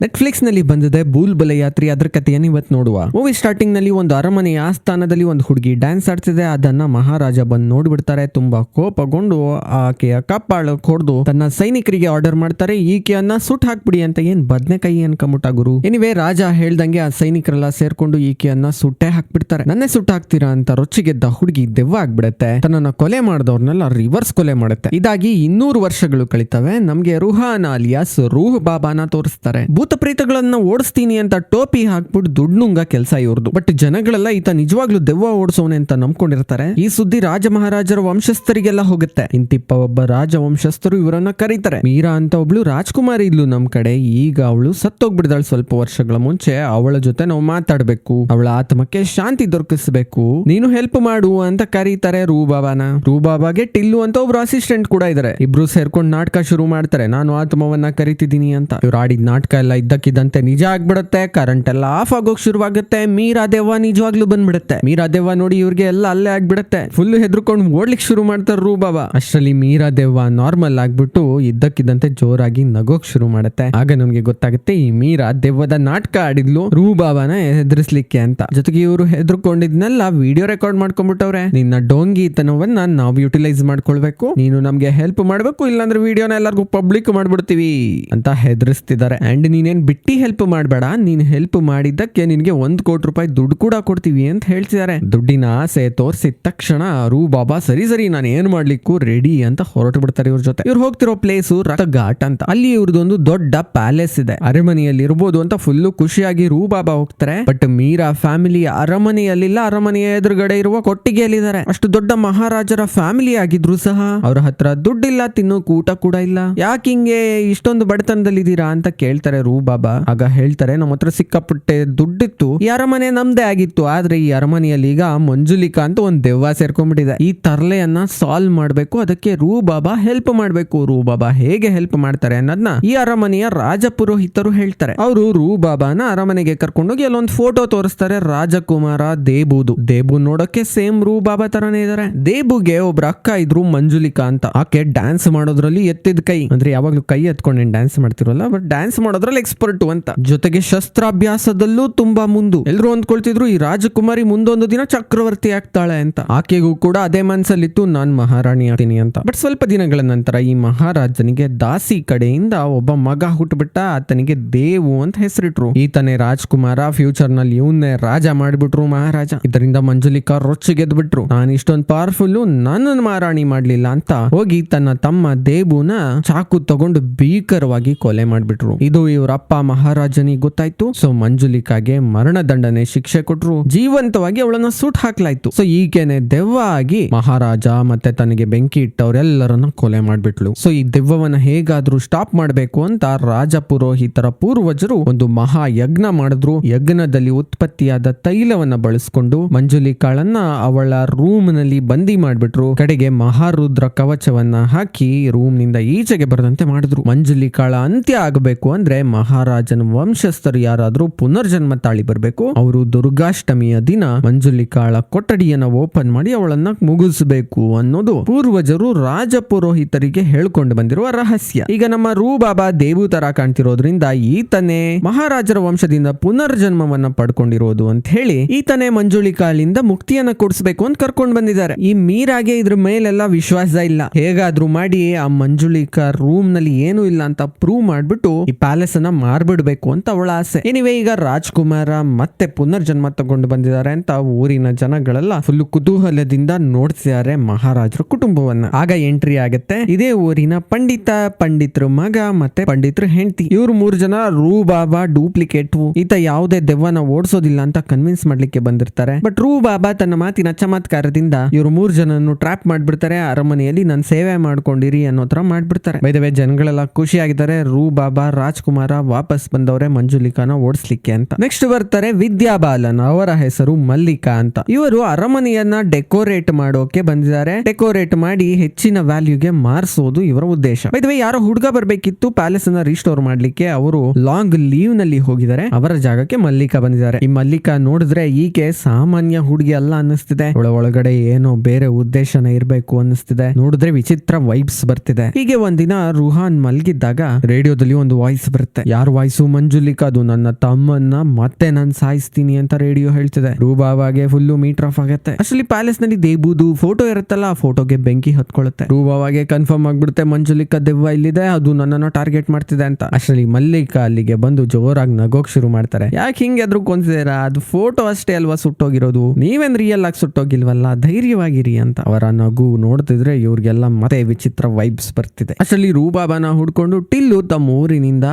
ನೆಟ್ಫ್ಲಿಕ್ಸ್ನಲ್ಲಿ ಬಂದಿದೆ ಬೂಲ್ ಬಲೆ ಯಾತ್ರಿ ಅದರ ಕಥೆಯನ್ನು ಇವತ್ತು ನೋಡುವ. ಮೂವಿ ಸ್ಟಾರ್ಟಿಂಗ್ನಲ್ಲಿ ಒಂದು ಅರಮನೆಯ ಆಸ್ಥಾನದಲ್ಲಿ ಒಂದು ಹುಡುಗಿ ಡ್ಯಾನ್ಸ್ ಆಡ್ತಿದೆ. ಅದನ್ನ ಮಹಾರಾಜ ಬಂದು ನೋಡ್ಬಿಡ್ತಾರೆ. ತುಂಬಾ ಕೋಪಗೊಂಡು ಆಕೆಯ ಕಪ್ಪಾಳು ಹೊಡೆದು ತನ್ನ ಸೈನಿಕರಿಗೆ ಆರ್ಡರ್ ಮಾಡ್ತಾರೆ. ಈಕೆಯನ್ನ ಸುಟ್ ಹಾಕ್ಬಿಡಿ ಅಂತ ಏನ್ ಬದ್ನೆಕಾಯಿ ಅನ್ಕೊಂಬಿಟ್ಟ ಗುರು. ಎನಿವೆ ರಾಜ ಹೇಳ್ದಂಗೆ ಆ ಸೈನಿಕರೆಲ್ಲ ಸೇರ್ಕೊಂಡು ಈಕೆಯನ್ನ ಸುಟ್ಟೆ ಹಾಕ್ಬಿಡ್ತಾರೆ. ನನ್ನೇ ಸುಟ್ಟು ಹಾಕ್ತೀರಾ ಅಂತ ರೊಚ್ಚಿಗೆದ್ದ ಹುಡುಗಿ ದೆವ್ವ ಆಗ್ಬಿಡತ್ತೆ ತನ್ನನ್ನ ಕೊಲೆ ಮಾಡಿದವ್ರನ್ನೆಲ್ಲ ರಿವರ್ಸ್ ಕೊಲೆ ಮಾಡುತ್ತೆ. ಇದಾಗಿ ಇನ್ನೂರು ವರ್ಷಗಳು ಕಳಿತವೆ. ನಮ್ಗೆ ರುಹಾನ್ ಅಲಿಯಾಸ್ ರೂಹ್ ಬಾಬಾನ ತೋರಿಸ್ತಾರೆ. ಭೂತ ಪ್ರೇತಗಳನ್ನ ಓಡಿಸ್ತೀನಿ ಅಂತ ಟೋಪಿ ಹಾಕ್ಬಿಟ್ಟು ದುಡ್ಡು ನುಂಗ ಕೆಲಸ ಇವ್ರದ್ದು ಬಟ್ ಜನಗಳೆಲ್ಲ ಈತ ನಿಜವಾಗ್ಲೂ ದೆವ್ವ ಓಡಿಸೋನೆ ಅಂತ ನಂಬ್ಕೊಂಡಿರ್ತಾರೆ. ಈ ಸುದ್ದಿ ರಾಜ ಮಹಾರಾಜರ ವಂಶಸ್ಥರಿಗೆಲ್ಲ ಹೋಗುತ್ತೆ. ಇಂತಿಪ್ಪ ಒಬ್ಬ ರಾಜ ವಂಶಸ್ಥರು ಇವರನ್ನ ಕರೀತಾರೆ. ಮೀರಾ ಅಂತ ಒಬ್ಳು ರಾಜ್ಕುಮಾರಿ ಇದ್ಲು ನಮ್ ಕಡೆ. ಈಗ ಅವಳು ಸತ್ತೋಗ್ಬಿಡ್ದಾಳು ಸ್ವಲ್ಪ ವರ್ಷಗಳ ಮುಂಚೆ. ಅವಳ ಜೊತೆ ನಾವು ಮಾತಾಡ್ಬೇಕು. ಅವಳ ಆತ್ಮಕ್ಕೆ ಶಾಂತಿ ದೊರಕಿಸ್ಬೇಕು. ನೀನು ಹೆಲ್ಪ್ ಮಾಡು ಅಂತ ಕರೀತಾರೆ ರೂಬಾಬಾನ. ರೂಬಾಬಾಗೆ ಟಿಲ್ಲು ಅಂತ ಒಬ್ರು ಅಸಿಸ್ಟೆಂಟ್ ಕೂಡ ಇದಾರೆ. ಇಬ್ರು ಸೇರ್ಕೊಂಡು ನಾಟಕ ಶುರು ಮಾಡ್ತಾರೆ. ನಾನು ಆತ್ಮವನ್ನ ಕರಿತಿದ್ದೀನಿ ಅಂತ. ಇವ್ರು ಆಡಿದ ನಾಟಕ ಎಲ್ಲ ಇದ್ದಕ್ಕಿದ್ದಂತೆ ನಿಜ ಆಗ್ಬಿಡುತ್ತೆ ಕರೆಂಟ್ ಎಲ್ಲ ಆಫ್ ಆಗೋಕ್ ಶುರುವಾಗುತ್ತೆ, ಮೀರಾ ದೇವ ನಿಜವಾಗ್ಲೂ ಬಂದ್ಬಿಡುತ್ತೆ. ಮೀರಾ ದೇವ ನೋಡಿ ಇವ್ರಿಗೆ ಎಲ್ಲ ಅಲ್ಲೇ ಆಗ್ಬಿಡುತ್ತೆ. ಫುಲ್ ಹೆದರ್ಕೊಂಡು ಓಡ್ಲಿಕ್ಕೆ ಶುರು ಮಾಡ್ತಾರೆ ರೂಬಾಬಾ ಅಷ್ಟರಲ್ಲಿ ಮೀರಾ ದೇವ ನಾರ್ಮಲ್ ಆಗ್ಬಿಟ್ಟು ಇದ್ದಕ್ಕಿದ್ದಂತೆ ಜೋರಾಗಿ ನಗೋಕ್ ಶುರು ಮಾಡುತ್ತೆ. ಆಗ ನಮ್ಗೆ ಗೊತ್ತಾಗುತ್ತೆ ಈ ಮೀರಾ ದೆವ್ವದ ನಾಟಕ ಆಡಿದ್ಲು ರೂಬಾಬಾನ ಹೆದರ್ಸ್ಲಿಕ್ಕೆ ಅಂತ. ಜೊತೆಗೆ ಇವರು ಹೆದರ್ಕೊಂಡಿದ್ನೆಲ್ಲ ವಿಡಿಯೋ ರೆಕಾರ್ಡ್ ಮಾಡ್ಕೊಂಡ್ಬಿಟ್ಟವ್ರೆ. ನಿನ್ನ ಡೋಂಗಿತನವನ್ನ ನಾವು ಯುಟಿಲೈಸ್ ಮಾಡ್ಕೊಳ್ಬೇಕು. ನೀನು ನಮ್ಗೆ ಹೆಲ್ಪ್ ಮಾಡ್ಬೇಕು, ಇಲ್ಲಾಂದ್ರೆ ವಿಡಿಯೋನ ಎಲ್ಲರಿಗೂ ಪಬ್ಲಿಕ್ ಮಾಡ್ಬಿಡ್ತೀವಿ ಅಂತ ಹೆದ್ರಿಸ್ತಿದ್ದಾರೆ. ಅಂಡ್ ನೀನೇನ್ ಬಿಟ್ಟಿ ಹೆಲ್ಪ್ ಮಾಡಬೇಡ, ನೀನ್ ಹೆಲ್ಪ್ ಮಾಡಿದ್ದಕ್ಕೆ ನಿನಗೆ ಒಂದು ಕೋಟಿ ರೂಪಾಯಿ ದುಡ್ಡು ಕೂಡ ಕೊಡ್ತೀವಿ ಅಂತ ಹೇಳ್ತಿದ್ದಾರೆ. ದುಡ್ಡಿನ ಆಸೆ ತೋರಿಸಿದ ತಕ್ಷಣ ರೂ ಬಾಬಾ, ಸರಿ ಸರಿ, ನಾನು ಏನು ಮಾಡ್ಲಿಕ್ಕೂ ರೆಡಿ ಅಂತ ಹೊರಟು ಬಿಡ್ತಾರೆ ಇವ್ರ ಜೊತೆ. ಇವ್ರು ಹೋಗ್ತಿರೋ ಪ್ಲೇಸ್ ಘಾಟ್ ಅಂತ. ಅಲ್ಲಿ ಇವ್ರದೊಂದು ದೊಡ್ಡ ಪ್ಯಾಲೇಸ್ ಇದೆ. ಅರಮನೆಯಲ್ಲಿ ಇರ್ಬೋದು ಅಂತ ಫುಲ್ಲು ಖುಷಿಯಾಗಿ ರೂ ಬಾಬಾ ಹೋಗ್ತಾರೆ. ಬಟ್ ಮೀರಾ ಫ್ಯಾಮಿಲಿ ಅರಮನೆಯಲ್ಲಿಲ್ಲ, ಅರಮನೆಯ ಎದುರುಗಡೆ ಇರುವ ಕೊಟ್ಟಿಗೆಯಲ್ಲಿದ್ದಾರೆ. ಅಷ್ಟು ದೊಡ್ಡ ಮಹಾರಾಜರ ಫ್ಯಾಮಿಲಿ ಆಗಿದ್ರು ಸಹ ಅವ್ರ ಹತ್ರ ದುಡ್ಡಿಲ್ಲ, ತಿನ್ನೋ ಊಟ ಕೂಡ ಇಲ್ಲ. ಯಾಕೆ ಹಿಂಗೆ ಇಷ್ಟೊಂದು ಬಡತನದಲ್ಲಿದ್ದೀರಾ ಅಂತ ಕೇಳ್ತಾರೆ ರೂ ಬಾಬಾ ಆಗ ಹೇಳ್ತಾರೆ, ನಮ್ಮ ಹತ್ರ ಸಿಕ್ಕಾಪಟ್ಟೆ ದುಡ್ಡಿತ್ತು, ಈ ಅರಮನೆ ನಮ್ದೇ ಆಗಿತ್ತು, ಆದ್ರೆ ಈ ಅರಮನೆಯಲ್ಲಿ ಈಗ ಮಂಜುಲಿಕಾ ಅಂತ ಒಂದ್ ದೆವ್ವ ಸೇರ್ಕೊಂಡ್ಬಿಟ್ಟಿದೆ. ಈ ತರ್ಲೆಯನ್ನ ಸಾಲ್ವ್ ಮಾಡ್ಬೇಕು, ಅದಕ್ಕೆ ರೂ ಬಾಬಾ ಹೆಲ್ಪ್ ಮಾಡ್ಬೇಕು. ರೂ ಬಾಬಾ ಹೇಗೆ ಹೆಲ್ಪ್ ಮಾಡ್ತಾರೆ ಅನ್ನೋದನ್ನ ಈ ಅರಮನೆಯ ರಾಜ ಪುರೋಹಿತರು ಹೇಳ್ತಾರೆ. ಅವರು ರೂ ಬಾಬಾನ ಅರಮನೆಗೆ ಕರ್ಕೊಂಡೋಗಿ ಅಲ್ಲೊಂದು ಫೋಟೋ ತೋರಿಸ್ತಾರೆ, ರಾಜಕುಮಾರ ದೇಬುದು. ದೇಬು ನೋಡಕ್ಕೆ ಸೇಮ್ ರೂ ಬಾಬಾ ತರನೇ ಇದಾರೆ. ದೇಬುಗೆ ಒಬ್ರ ಅಕ್ಕ ಇದ್ರು ಮಂಜುಲಿಕಾ ಅಂತ. ಆಕೆ ಡ್ಯಾನ್ಸ್ ಮಾಡೋದ್ರಲ್ಲಿ ಎತ್ತಿದ ಕೈ. ಅಂದ್ರೆ ಯಾವಾಗ್ಲೂ ಕೈ ಎತ್ಕೊಂಡು ಡ್ಯಾನ್ಸ್ ಮಾಡ್ತಿರಲ್ಲ ಬಟ್ ಡ್ಯಾನ್ಸ್ ಮಾಡೋದ್ರಲ್ಲಿ ಎಕ್ಸ್ಪರ್ಟ್ ಅಂತ. ಜೊತೆಗೆ ಶಸ್ತ್ರಾಭ್ಯಾಸದಲ್ಲೂ ತುಂಬಾ ಮುಂದು. ಎಲ್ರು ಅಂದ್ಕೊಳ್ತಿದ್ರು ಈ ರಾಜಕುಮಾರಿ ಮುಂದೊಂದು ದಿನ ಚಕ್ರವರ್ತಿ ಆಗ್ತಾಳೆ ಅಂತ. ಆಕೆಗೂ ಕೂಡ ಅದೇ ಮನ್ಸಲ್ಲಿತ್ತು, ನಾನ್ ಮಹಾರಾಣಿ ಆಗ್ತೀನಿ ಅಂತ. ಬಟ್ ಸ್ವಲ್ಪ ದಿನಗಳ ನಂತರ ಈ ಮಹಾರಾಜನಿಗೆ ದಾಸಿ ಕಡೆಯಿಂದ ಒಬ್ಬ ಮಗ ಹುಟ್ಟುಬಿಟ್ಟ ಆತನಿಗೆ ದೇವು ಅಂತ ಹೆಸರಿಟ್ರು. ಈತನೇ ರಾಜ್ಕುಮಾರ ಫ್ಯೂಚರ್ನಲ್ಲಿ ಇವನ್ನೇ ರಾಜ ಮಾಡ್ಬಿಟ್ರು ಮಹಾರಾಜ. ಇದರಿಂದ ಮಂಜುಲಿಕಾ ರೊಚ್ಚಿಗೆದ್ ಬಿಟ್ರು ನಾನು ಇಷ್ಟೊಂದು ಪವರ್ಫುಲ್ ನನ್ನನ್ನು ಮಹಾರಾಣಿ ಮಾಡ್ಲಿಲ್ಲ ಅಂತ ಹೋಗಿ ತನ್ನ ತಮ್ಮ ದೇಬುನ ಚಾಕು ತಗೊಂಡು ಭೀಕರವಾಗಿ ಕೊಲೆ ಮಾಡ್ಬಿಟ್ರು. ಇದು ಇವರ ಅಪ್ಪ ಮಹಾರಾಜನಿಗೆ ಗೊತ್ತಾಯ್ತು. ಸೊ ಮಂಜುಲಿಕಾಗೆ ಮರಣ ದಂಡನೆ ಶಿಕ್ಷೆ ಕೊಟ್ರು. ಜೀವಂತವಾಗಿ ಅವಳನ್ನ ಸುಟ್ ಹಾಕ್ಲಾಯ್ತು. ಸೊ ಈಗೇನೆ ದೆವ್ವ ಆಗಿ ಮಹಾರಾಜ ಮತ್ತೆ ತನಗೆ ಬೆಂಕಿ ಇಟ್ಟವರೆಲ್ಲರನ್ನ ಕೊಲೆ ಮಾಡ್ಬಿಟ್ಲು. ಸೊ ಈ ದೆವ್ವವನ್ನ ಹೇಗಾದ್ರೂ ಸ್ಟಾಪ್ ಮಾಡ್ಬೇಕು ಅಂತ ರಾಜ ಪುರೋಹಿತರ ಪೂರ್ವಜರು ಒಂದು ಮಹಾ ಯಜ್ಞ ಮಾಡಿದ್ರು. ಯಜ್ಞದಲ್ಲಿ ಉತ್ಪತ್ತಿಯಾದ ತೈಲವನ್ನ ಬಳಸ್ಕೊಂಡು ಮಂಜುಲಿಕಾಳನ್ನ ಅವಳ ರೂಮ್ನಲ್ಲಿ ಬಂದಿ ಮಾಡ್ಬಿಟ್ರು. ಕಡೆಗೆ ಮಹಾರುದ್ರ ಕವಚವನ್ನ ಹಾಕಿ ರೂಮ್ನಿಂದ ಈಚೆಗೆ ಬರದಂತೆ ಮಾಡಿದ್ರು. ಮಂಜುಲಿಕಾಳ ಅಂತ್ಯ ಆಗಬೇಕು ಅಂದ್ರೆ ಮಹಾರಾಜನ ವಂಶಸ್ಥರು ಯಾರಾದರೂ ಪುನರ್ಜನ್ಮ ತಾಳಿ ಬರಬೇಕು? ಅವರು ದುರ್ಗಾಷ್ಟಮಿಯ ದಿನ ಮಂಜುಲಿಕಾಳ ಕೊಠಡಿಯನ್ನ ಓಪನ್ ಮಾಡಿ ಅವಳನ್ನ ಮುಗಿಸಬೇಕು ಅನ್ನೋದು ಪೂರ್ವಜರು ರಾಜ ಪುರೋಹಿತರಿಗೆ ಹೇಳ್ಕೊಂಡು ಬಂದಿರುವ ರಹಸ್ಯ. ಈಗ ನಮ್ಮ ರೂಬಾಬಾ ದೇವು ತರ ಕಾಣ್ತಿರೋದ್ರಿಂದ ಈತನೇ ಮಹಾರಾಜರ ವಂಶದಿಂದ ಪುನರ್ಜನ್ಮವನ್ನ ಪಡ್ಕೊಂಡಿರೋದು ಅಂತ ಹೇಳಿ ಈತನೇ ಮಂಜುಳಿಕಾಳಿಂದ ಮುಕ್ತಿಯನ್ನ ಕೊಡಿಸಬೇಕು ಅಂತ ಕರ್ಕೊಂಡು ಬಂದಿದ್ದಾರೆ. ಈ ಮೀರಾಗೆ ಇದ್ರ ಮೇಲೆಲ್ಲ ವಿಶ್ವಾಸ ಇಲ್ಲ. ಹೇಗಾದ್ರೂ ಮಾಡಿ ಆ ಮಂಜುಳಿಕಾ ರೂಮ್ನಲ್ಲಿ ಏನು ಇಲ್ಲ ಅಂತ ಪ್ರೂವ್ ಮಾಡ್ಬಿಟ್ಟು ಈ ಪ್ಯಾಲೇಸ್ ಅನ್ನ ಮಾರ್ಬಿಡ್ಬೇಕು ಅಂತ ಅವಳ ಆಸೆ. ಎನಿವೆ ಈಗ ರಾಜ್ಕುಮಾರ ಮತ್ತೆ ಪುನರ್ಜನ್ಮ ತಗೊಂಡು ಬಂದಿದ್ದಾರೆ ಅಂತ ಊರಿನ ಜನಗಳೆಲ್ಲ ಫುಲ್ ಕುತೂಹಲದಿಂದ ನೋಡ್ತಿದ್ದಾರೆ ಮಹಾರಾಜರ ಕುಟುಂಬವನ್ನ. ಆಗ ಎಂಟ್ರಿ ಆಗತ್ತೆ. ಇದೇ ಊರಿನ ಪಂಡಿತ, ಪಂಡಿತ್ರ ಮಗ ಮತ್ತೆ ಪಂಡಿತ್ರ ಹೆಂಡತಿ. ಇವ್ರು ಮೂರು ಜನ ರೂ ಬಾಬಾ ಡೂಪ್ಲಿಕೇಟ್ ಈತ ಯಾವುದೇ ದೆವ್ವನ ಓಡಿಸೋದಿಲ್ಲ ಅಂತ ಕನ್ವಿನ್ಸ್ ಮಾಡ್ಲಿಕ್ಕೆ ಬಂದಿರ್ತಾರೆ. ಬಟ್ ರೂ ಬಾಬಾ ತನ್ನ ಮಾತಿನ ಚಮತ್ಕಾರದಿಂದ ಇವ್ರು ಮೂರು ಜನನ್ನು ಟ್ರಾಪ್ ಮಾಡ್ಬಿಡ್ತಾರೆ. ಅರಮನೆಯಲ್ಲಿ ನನ್ ಸೇವೆ ಮಾಡ್ಕೊಂಡಿರಿ ಅನ್ನೋ ತರ ಮಾಡ್ಬಿಡ್ತಾರೆ. ಬೈದವೆ ಜನಗಳೆಲ್ಲ ಖುಷಿಯಾಗಿದ್ದಾರೆ. ರೂ ಬಾಬಾ ರಾಜ್ಕುಮಾರ ವಾಪಸ್ ಬಂದವರೇ ಮಂಜುಲಿಕಾನ ಓಡಿಸ್ಲಿಕ್ಕೆ ಅಂತ. ನೆಕ್ಸ್ಟ್ ಬರ್ತಾರೆ ವಿದ್ಯಾಬಾಲನ್ ಅವರ ಹೆಸರು ಮಲ್ಲಿಕಾ ಅಂತ. ಇವರು ಅರಮನೆಯನ್ನ ಡೆಕೋರೇಟ್ ಮಾಡೋಕೆ ಬಂದಿದ್ದಾರೆ. ಡೆಕೋರೇಟ್ ಮಾಡಿ ಹೆಚ್ಚಿನ ವ್ಯಾಲ್ಯೂಗೆ ಮಾರಿಸೋದು ಇವರ ಉದ್ದೇಶ. ಬೈದವೆ ಯಾರೋ ಹುಡುಗ ಬರ್ಬೇಕಿತ್ತು ಪ್ಯಾಲೇಸ್ ಅನ್ನ ರಿಸ್ಟೋರ್ ಮಾಡ್ಲಿಕ್ಕೆ ಅವರು ಲಾಂಗ್ ಲೀವ್ನಲ್ಲಿ ಹೋಗಿದ್ದಾರೆ. ಅವರ ಜಾಗಕ್ಕೆ ಮಲ್ಲಿಕಾ ಬಂದಿದ್ದಾರೆ. ಈ ಮಲ್ಲಿಕಾ ನೋಡಿದ್ರೆ ಈಕೆ ಸಾಮಾನ್ಯ ಹುಡುಗಿ ಅಲ್ಲ ಅನ್ನಿಸ್ತಿದೆ. ಅವಳ ಒಳಗಡೆ ಏನೋ ಬೇರೆ ಉದ್ದೇಶನ ಇರಬೇಕು ಅನ್ನಿಸ್ತಿದೆ. ನೋಡಿದ್ರೆ ವಿಚಿತ್ರ ವೈಬ್ಸ್ ಬರ್ತಿದೆ. ಹೀಗೆ ಒಂದಿನ ರುಹಾನ್ ಮಲ್ಗಿದ್ದಾಗ ರೇಡಿಯೋದಲ್ಲಿ ಒಂದು ವಾಯ್ಸ್ ಬರುತ್ತೆ. ಯಾರ ವಾಯ್ಸು ಮಂಜುಲಿಕಾ, ಅದು ನನ್ನ ತಮ್ಮನ್ನ ಮತ್ತೆ ನಾನು ಸಾಯಿಸ್ತೀನಿ ಅಂತ ರೇಡಿಯೋ ಹೇಳ್ತಿದೆ. ರೂಬಾವಾಗೆ ಫುಲ್ಲು ಮೀಟರ್ ಆಫ್ ಆಗುತ್ತೆ. ಅಸಲಿ ಪ್ಯಾಲೇಸ್ನಲ್ಲಿ ದೇಬುದು ಫೋಟೋ ಇರುತ್ತಲ್ಲ, ಆ ಫೋಟೋಗೆ ಬೆಂಕಿ ಹತ್ಕೊಳ್ಳುತ್ತೆ ರೂಬಾವಾಗೆ ಕನ್ಫರ್ಮ್ ಆಗ್ಬಿಡುತ್ತೆ ಮಂಜುಲಿಕಾ ದೆವ್ವ ಇಲ್ಲಿದೆ, ಅದು ನನ್ನನ್ನು ಟಾರ್ಗೆಟ್ ಮಾಡ್ತಿದೆ ಅಂತ. ಅಸಲಿ ಮಲ್ಲಿಕಾ ಅಲ್ಲಿಗೆ ಬಂದು ಜೋರಾಗಿ ನಗೋಕ್ ಶುರು ಮಾಡ್ತಾರೆ. ಯಾಕೆ ಹಿಂಗೆ ಅದ್ರ ಕೊಂತಿದ್ದೀರಾ ಅದು ಫೋಟೋ ಅಷ್ಟೇ ಅಲ್ವಾ ಸುಟ್ಟೋಗಿರೋದು? ನೀವೇನ್ ರಿಯಲ್ ಆಗಿ ಸುಟ್ಟೋಗಿಲ್ವಲ್ಲ? ಧೈರ್ಯವಾಗಿರಿ ಅಂತ. ಅವರ ನಗು ನೋಡ್ತಿದ್ರೆ ಇವ್ರಿಗೆಲ್ಲ ಮತ್ತೆ ವಿಚಿತ್ರ ವೈಬ್ಸ್ ಬರ್ತಿದೆ. ಅಸಲಿ ರೂಬಾಬಾನ ಹುಡ್ಕೊಂಡು ಟಿಲ್ಲು ತಮ್ಮ ಊರಿನಿಂದ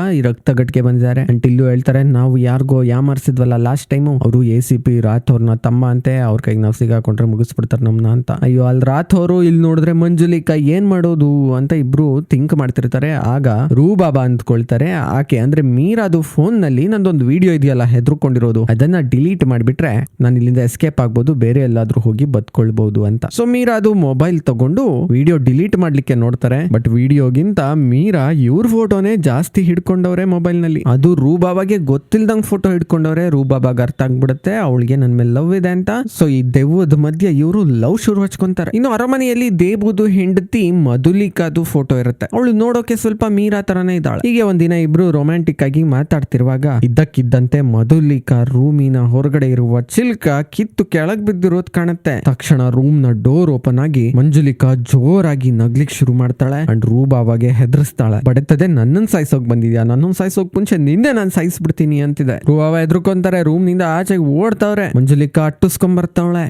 ಈ ರಕ್ತಗಟ್ಗೆ ಬಂದಿದ್ದಾರೆ. ಅಂಡ್ ಇಲ್ಲೂ ಹೇಳ್ತಾರೆ, ನಾವು ಯಾರಿಗೋ ಯಾಮರ್ಸಿದ್ವಲ್ಲ ಲಾಸ್ಟ್ ಟೈಮು ಅವರು ಎ ಸಿ ಪಿ ರಾಥೋರ್ನ ತಮ್ಮ ಅಂತೆ, ಅವ್ರ ಕೈಗೆ ನಾವು ಸಿಗಾಕೊಂಡ್ರೆ ಮುಗಿಸ್ಬಿಡ್ತಾರೆ ನಮ್ನ ಅಂತ. ಅಯ್ಯೋ ಅಲ್ಲಿ ರಾಥೋರು ಇಲ್ಲಿ ನೋಡಿದ್ರೆ ಮಂಜುಲಿಕಾ ಏನ್ ಮಾಡೋದು ಅಂತ ಇಬ್ರು ಥಿಂಕ್ ಮಾಡ್ತಿರ್ತಾರೆ. ಆಗ ರೂಬಾಬಾ ಅಂದ್ಕೊಳ್ತಾರೆ, ಆಕೆ ಅಂದ್ರೆ ಮೀರಾದು ಫೋನ್ನಲ್ಲಿ ನಂದೊಂದು ವಿಡಿಯೋ ಇದೆಯಲ್ಲ, ಹೆದರ್ಕೊಂಡಿರೋದು. ಅದನ್ನ ಡಿಲೀಟ್ ಮಾಡಿಬಿಟ್ರೆ ನಾನು ಇಲ್ಲಿಂದ ಎಸ್ಕೇಪ್ ಆಗ್ಬೋದು, ಬೇರೆ ಎಲ್ಲಾದ್ರೂ ಹೋಗಿ ಬದ್ಕೊಳ್ಬಹುದು ಅಂತ. ಸೊ ಮೀರಾ ಅದು ಮೊಬೈಲ್ ತಗೊಂಡು ವಿಡಿಯೋ ಡಿಲೀಟ್ ಮಾಡ್ಲಿಕ್ಕೆ ನೋಡ್ತಾರೆ. ಬಟ್ ವಿಡಿಯೋಗಿಂತ ಮೀರಾ ಇವ್ರ ಫೋಟೋನೇ ಜಾಸ್ತಿ ಹಿಡ್ಕೊಂಡವ್ರೆ ಮೊಬೈಲ್ನಲ್ಲಿ ಅದು ರೂಬಾಬಾಗೆ ಗೊತ್ತಿಲ್ದಂಗ್ ಫೋಟೋ ಹಿಡ್ಕೊಂಡವ್ರೆ, ರೂಬಾಬಾಗ ಅರ್ಥ ಆಗ್ಬಿಡುತ್ತೆ, ಅವಳಿಗೆ ನನ್ ಮೇಲೆ ಲವ್ ಇದೆ ಅಂತ. ಸೊ ಈ ದೆವ್ವದ ಮಧ್ಯೆ ಇವರು ಲವ್ ಶುರು ಹಚ್ಕೊಂತಾರೆ. ಇನ್ನು ಅರಮನೆಯಲ್ಲಿ ದೇಬುದು, ಹೆಂಡತಿ, ಮಧುಲಿಕಾದು ಫೋಟೋ ಇರುತ್ತೆ. ಅವಳು ನೋಡೋಕೆ ಸ್ವಲ್ಪ ಮೀರಾ ತರನೇ ಇದ್ದಾಳೆ. ಹೀಗೆ ಒಂದಿನ ಇಬ್ರು ರೊಮ್ಯಾಂಟಿಕ್ ಆಗಿ ಮಾತಾಡ್ತಿರುವಾಗ, ಇದ್ದಕ್ಕಿದ್ದಂತೆ ಮಧುಲಿಕಾ ರೂಮಿನ ಹೊರಗಡೆ ಇರುವ ಚಿಲ್ಕ ಕಿತ್ತು ಕೆಳಗ್ ಬಿದ್ದಿರೋದ್ ಕಾಣುತ್ತೆ. ತಕ್ಷಣ ರೂಮ್ನ ಡೋರ್ ಓಪನ್ ಆಗಿ ಮಂಜುಲಿಕಾ ಜೋರಾಗಿ ನಗ್ಲಿಕ್ ಶುರು ಮಾಡ್ತಾಳೆ. ಅಂಡ್ ರೂಬಾವಾಗೆ ಹೆದರ್ಸ್ತಾಳೆ. ಬಡತದೆ ನನ್ನನ್ ಸಾಯಿಸೋಕ್ ಬಂದಿದ್ಯಾ? ನನ್ನನ್ ಸಾಯಿಸೋಕ್ ಮುಂಚೆ ನಿನ್ನೆ ನಾನು ಸಾಯಿಸ್ಬಿಡ್ತೀನಿ ಅಂತಿದೆ. ರೂಬಾಬ ಎದ್ರುಕೊಂತಾರೆ ರೂಮ್ನಿಂದ ಆಚೆಗೆ ಓಡ್ತಾವ್ರೆ. ಮಂಜುಲಿಕಾ ಅಟ್ಟಿಸ್ಕೊಂಡ್ ಬರ್ತಾವಳೆ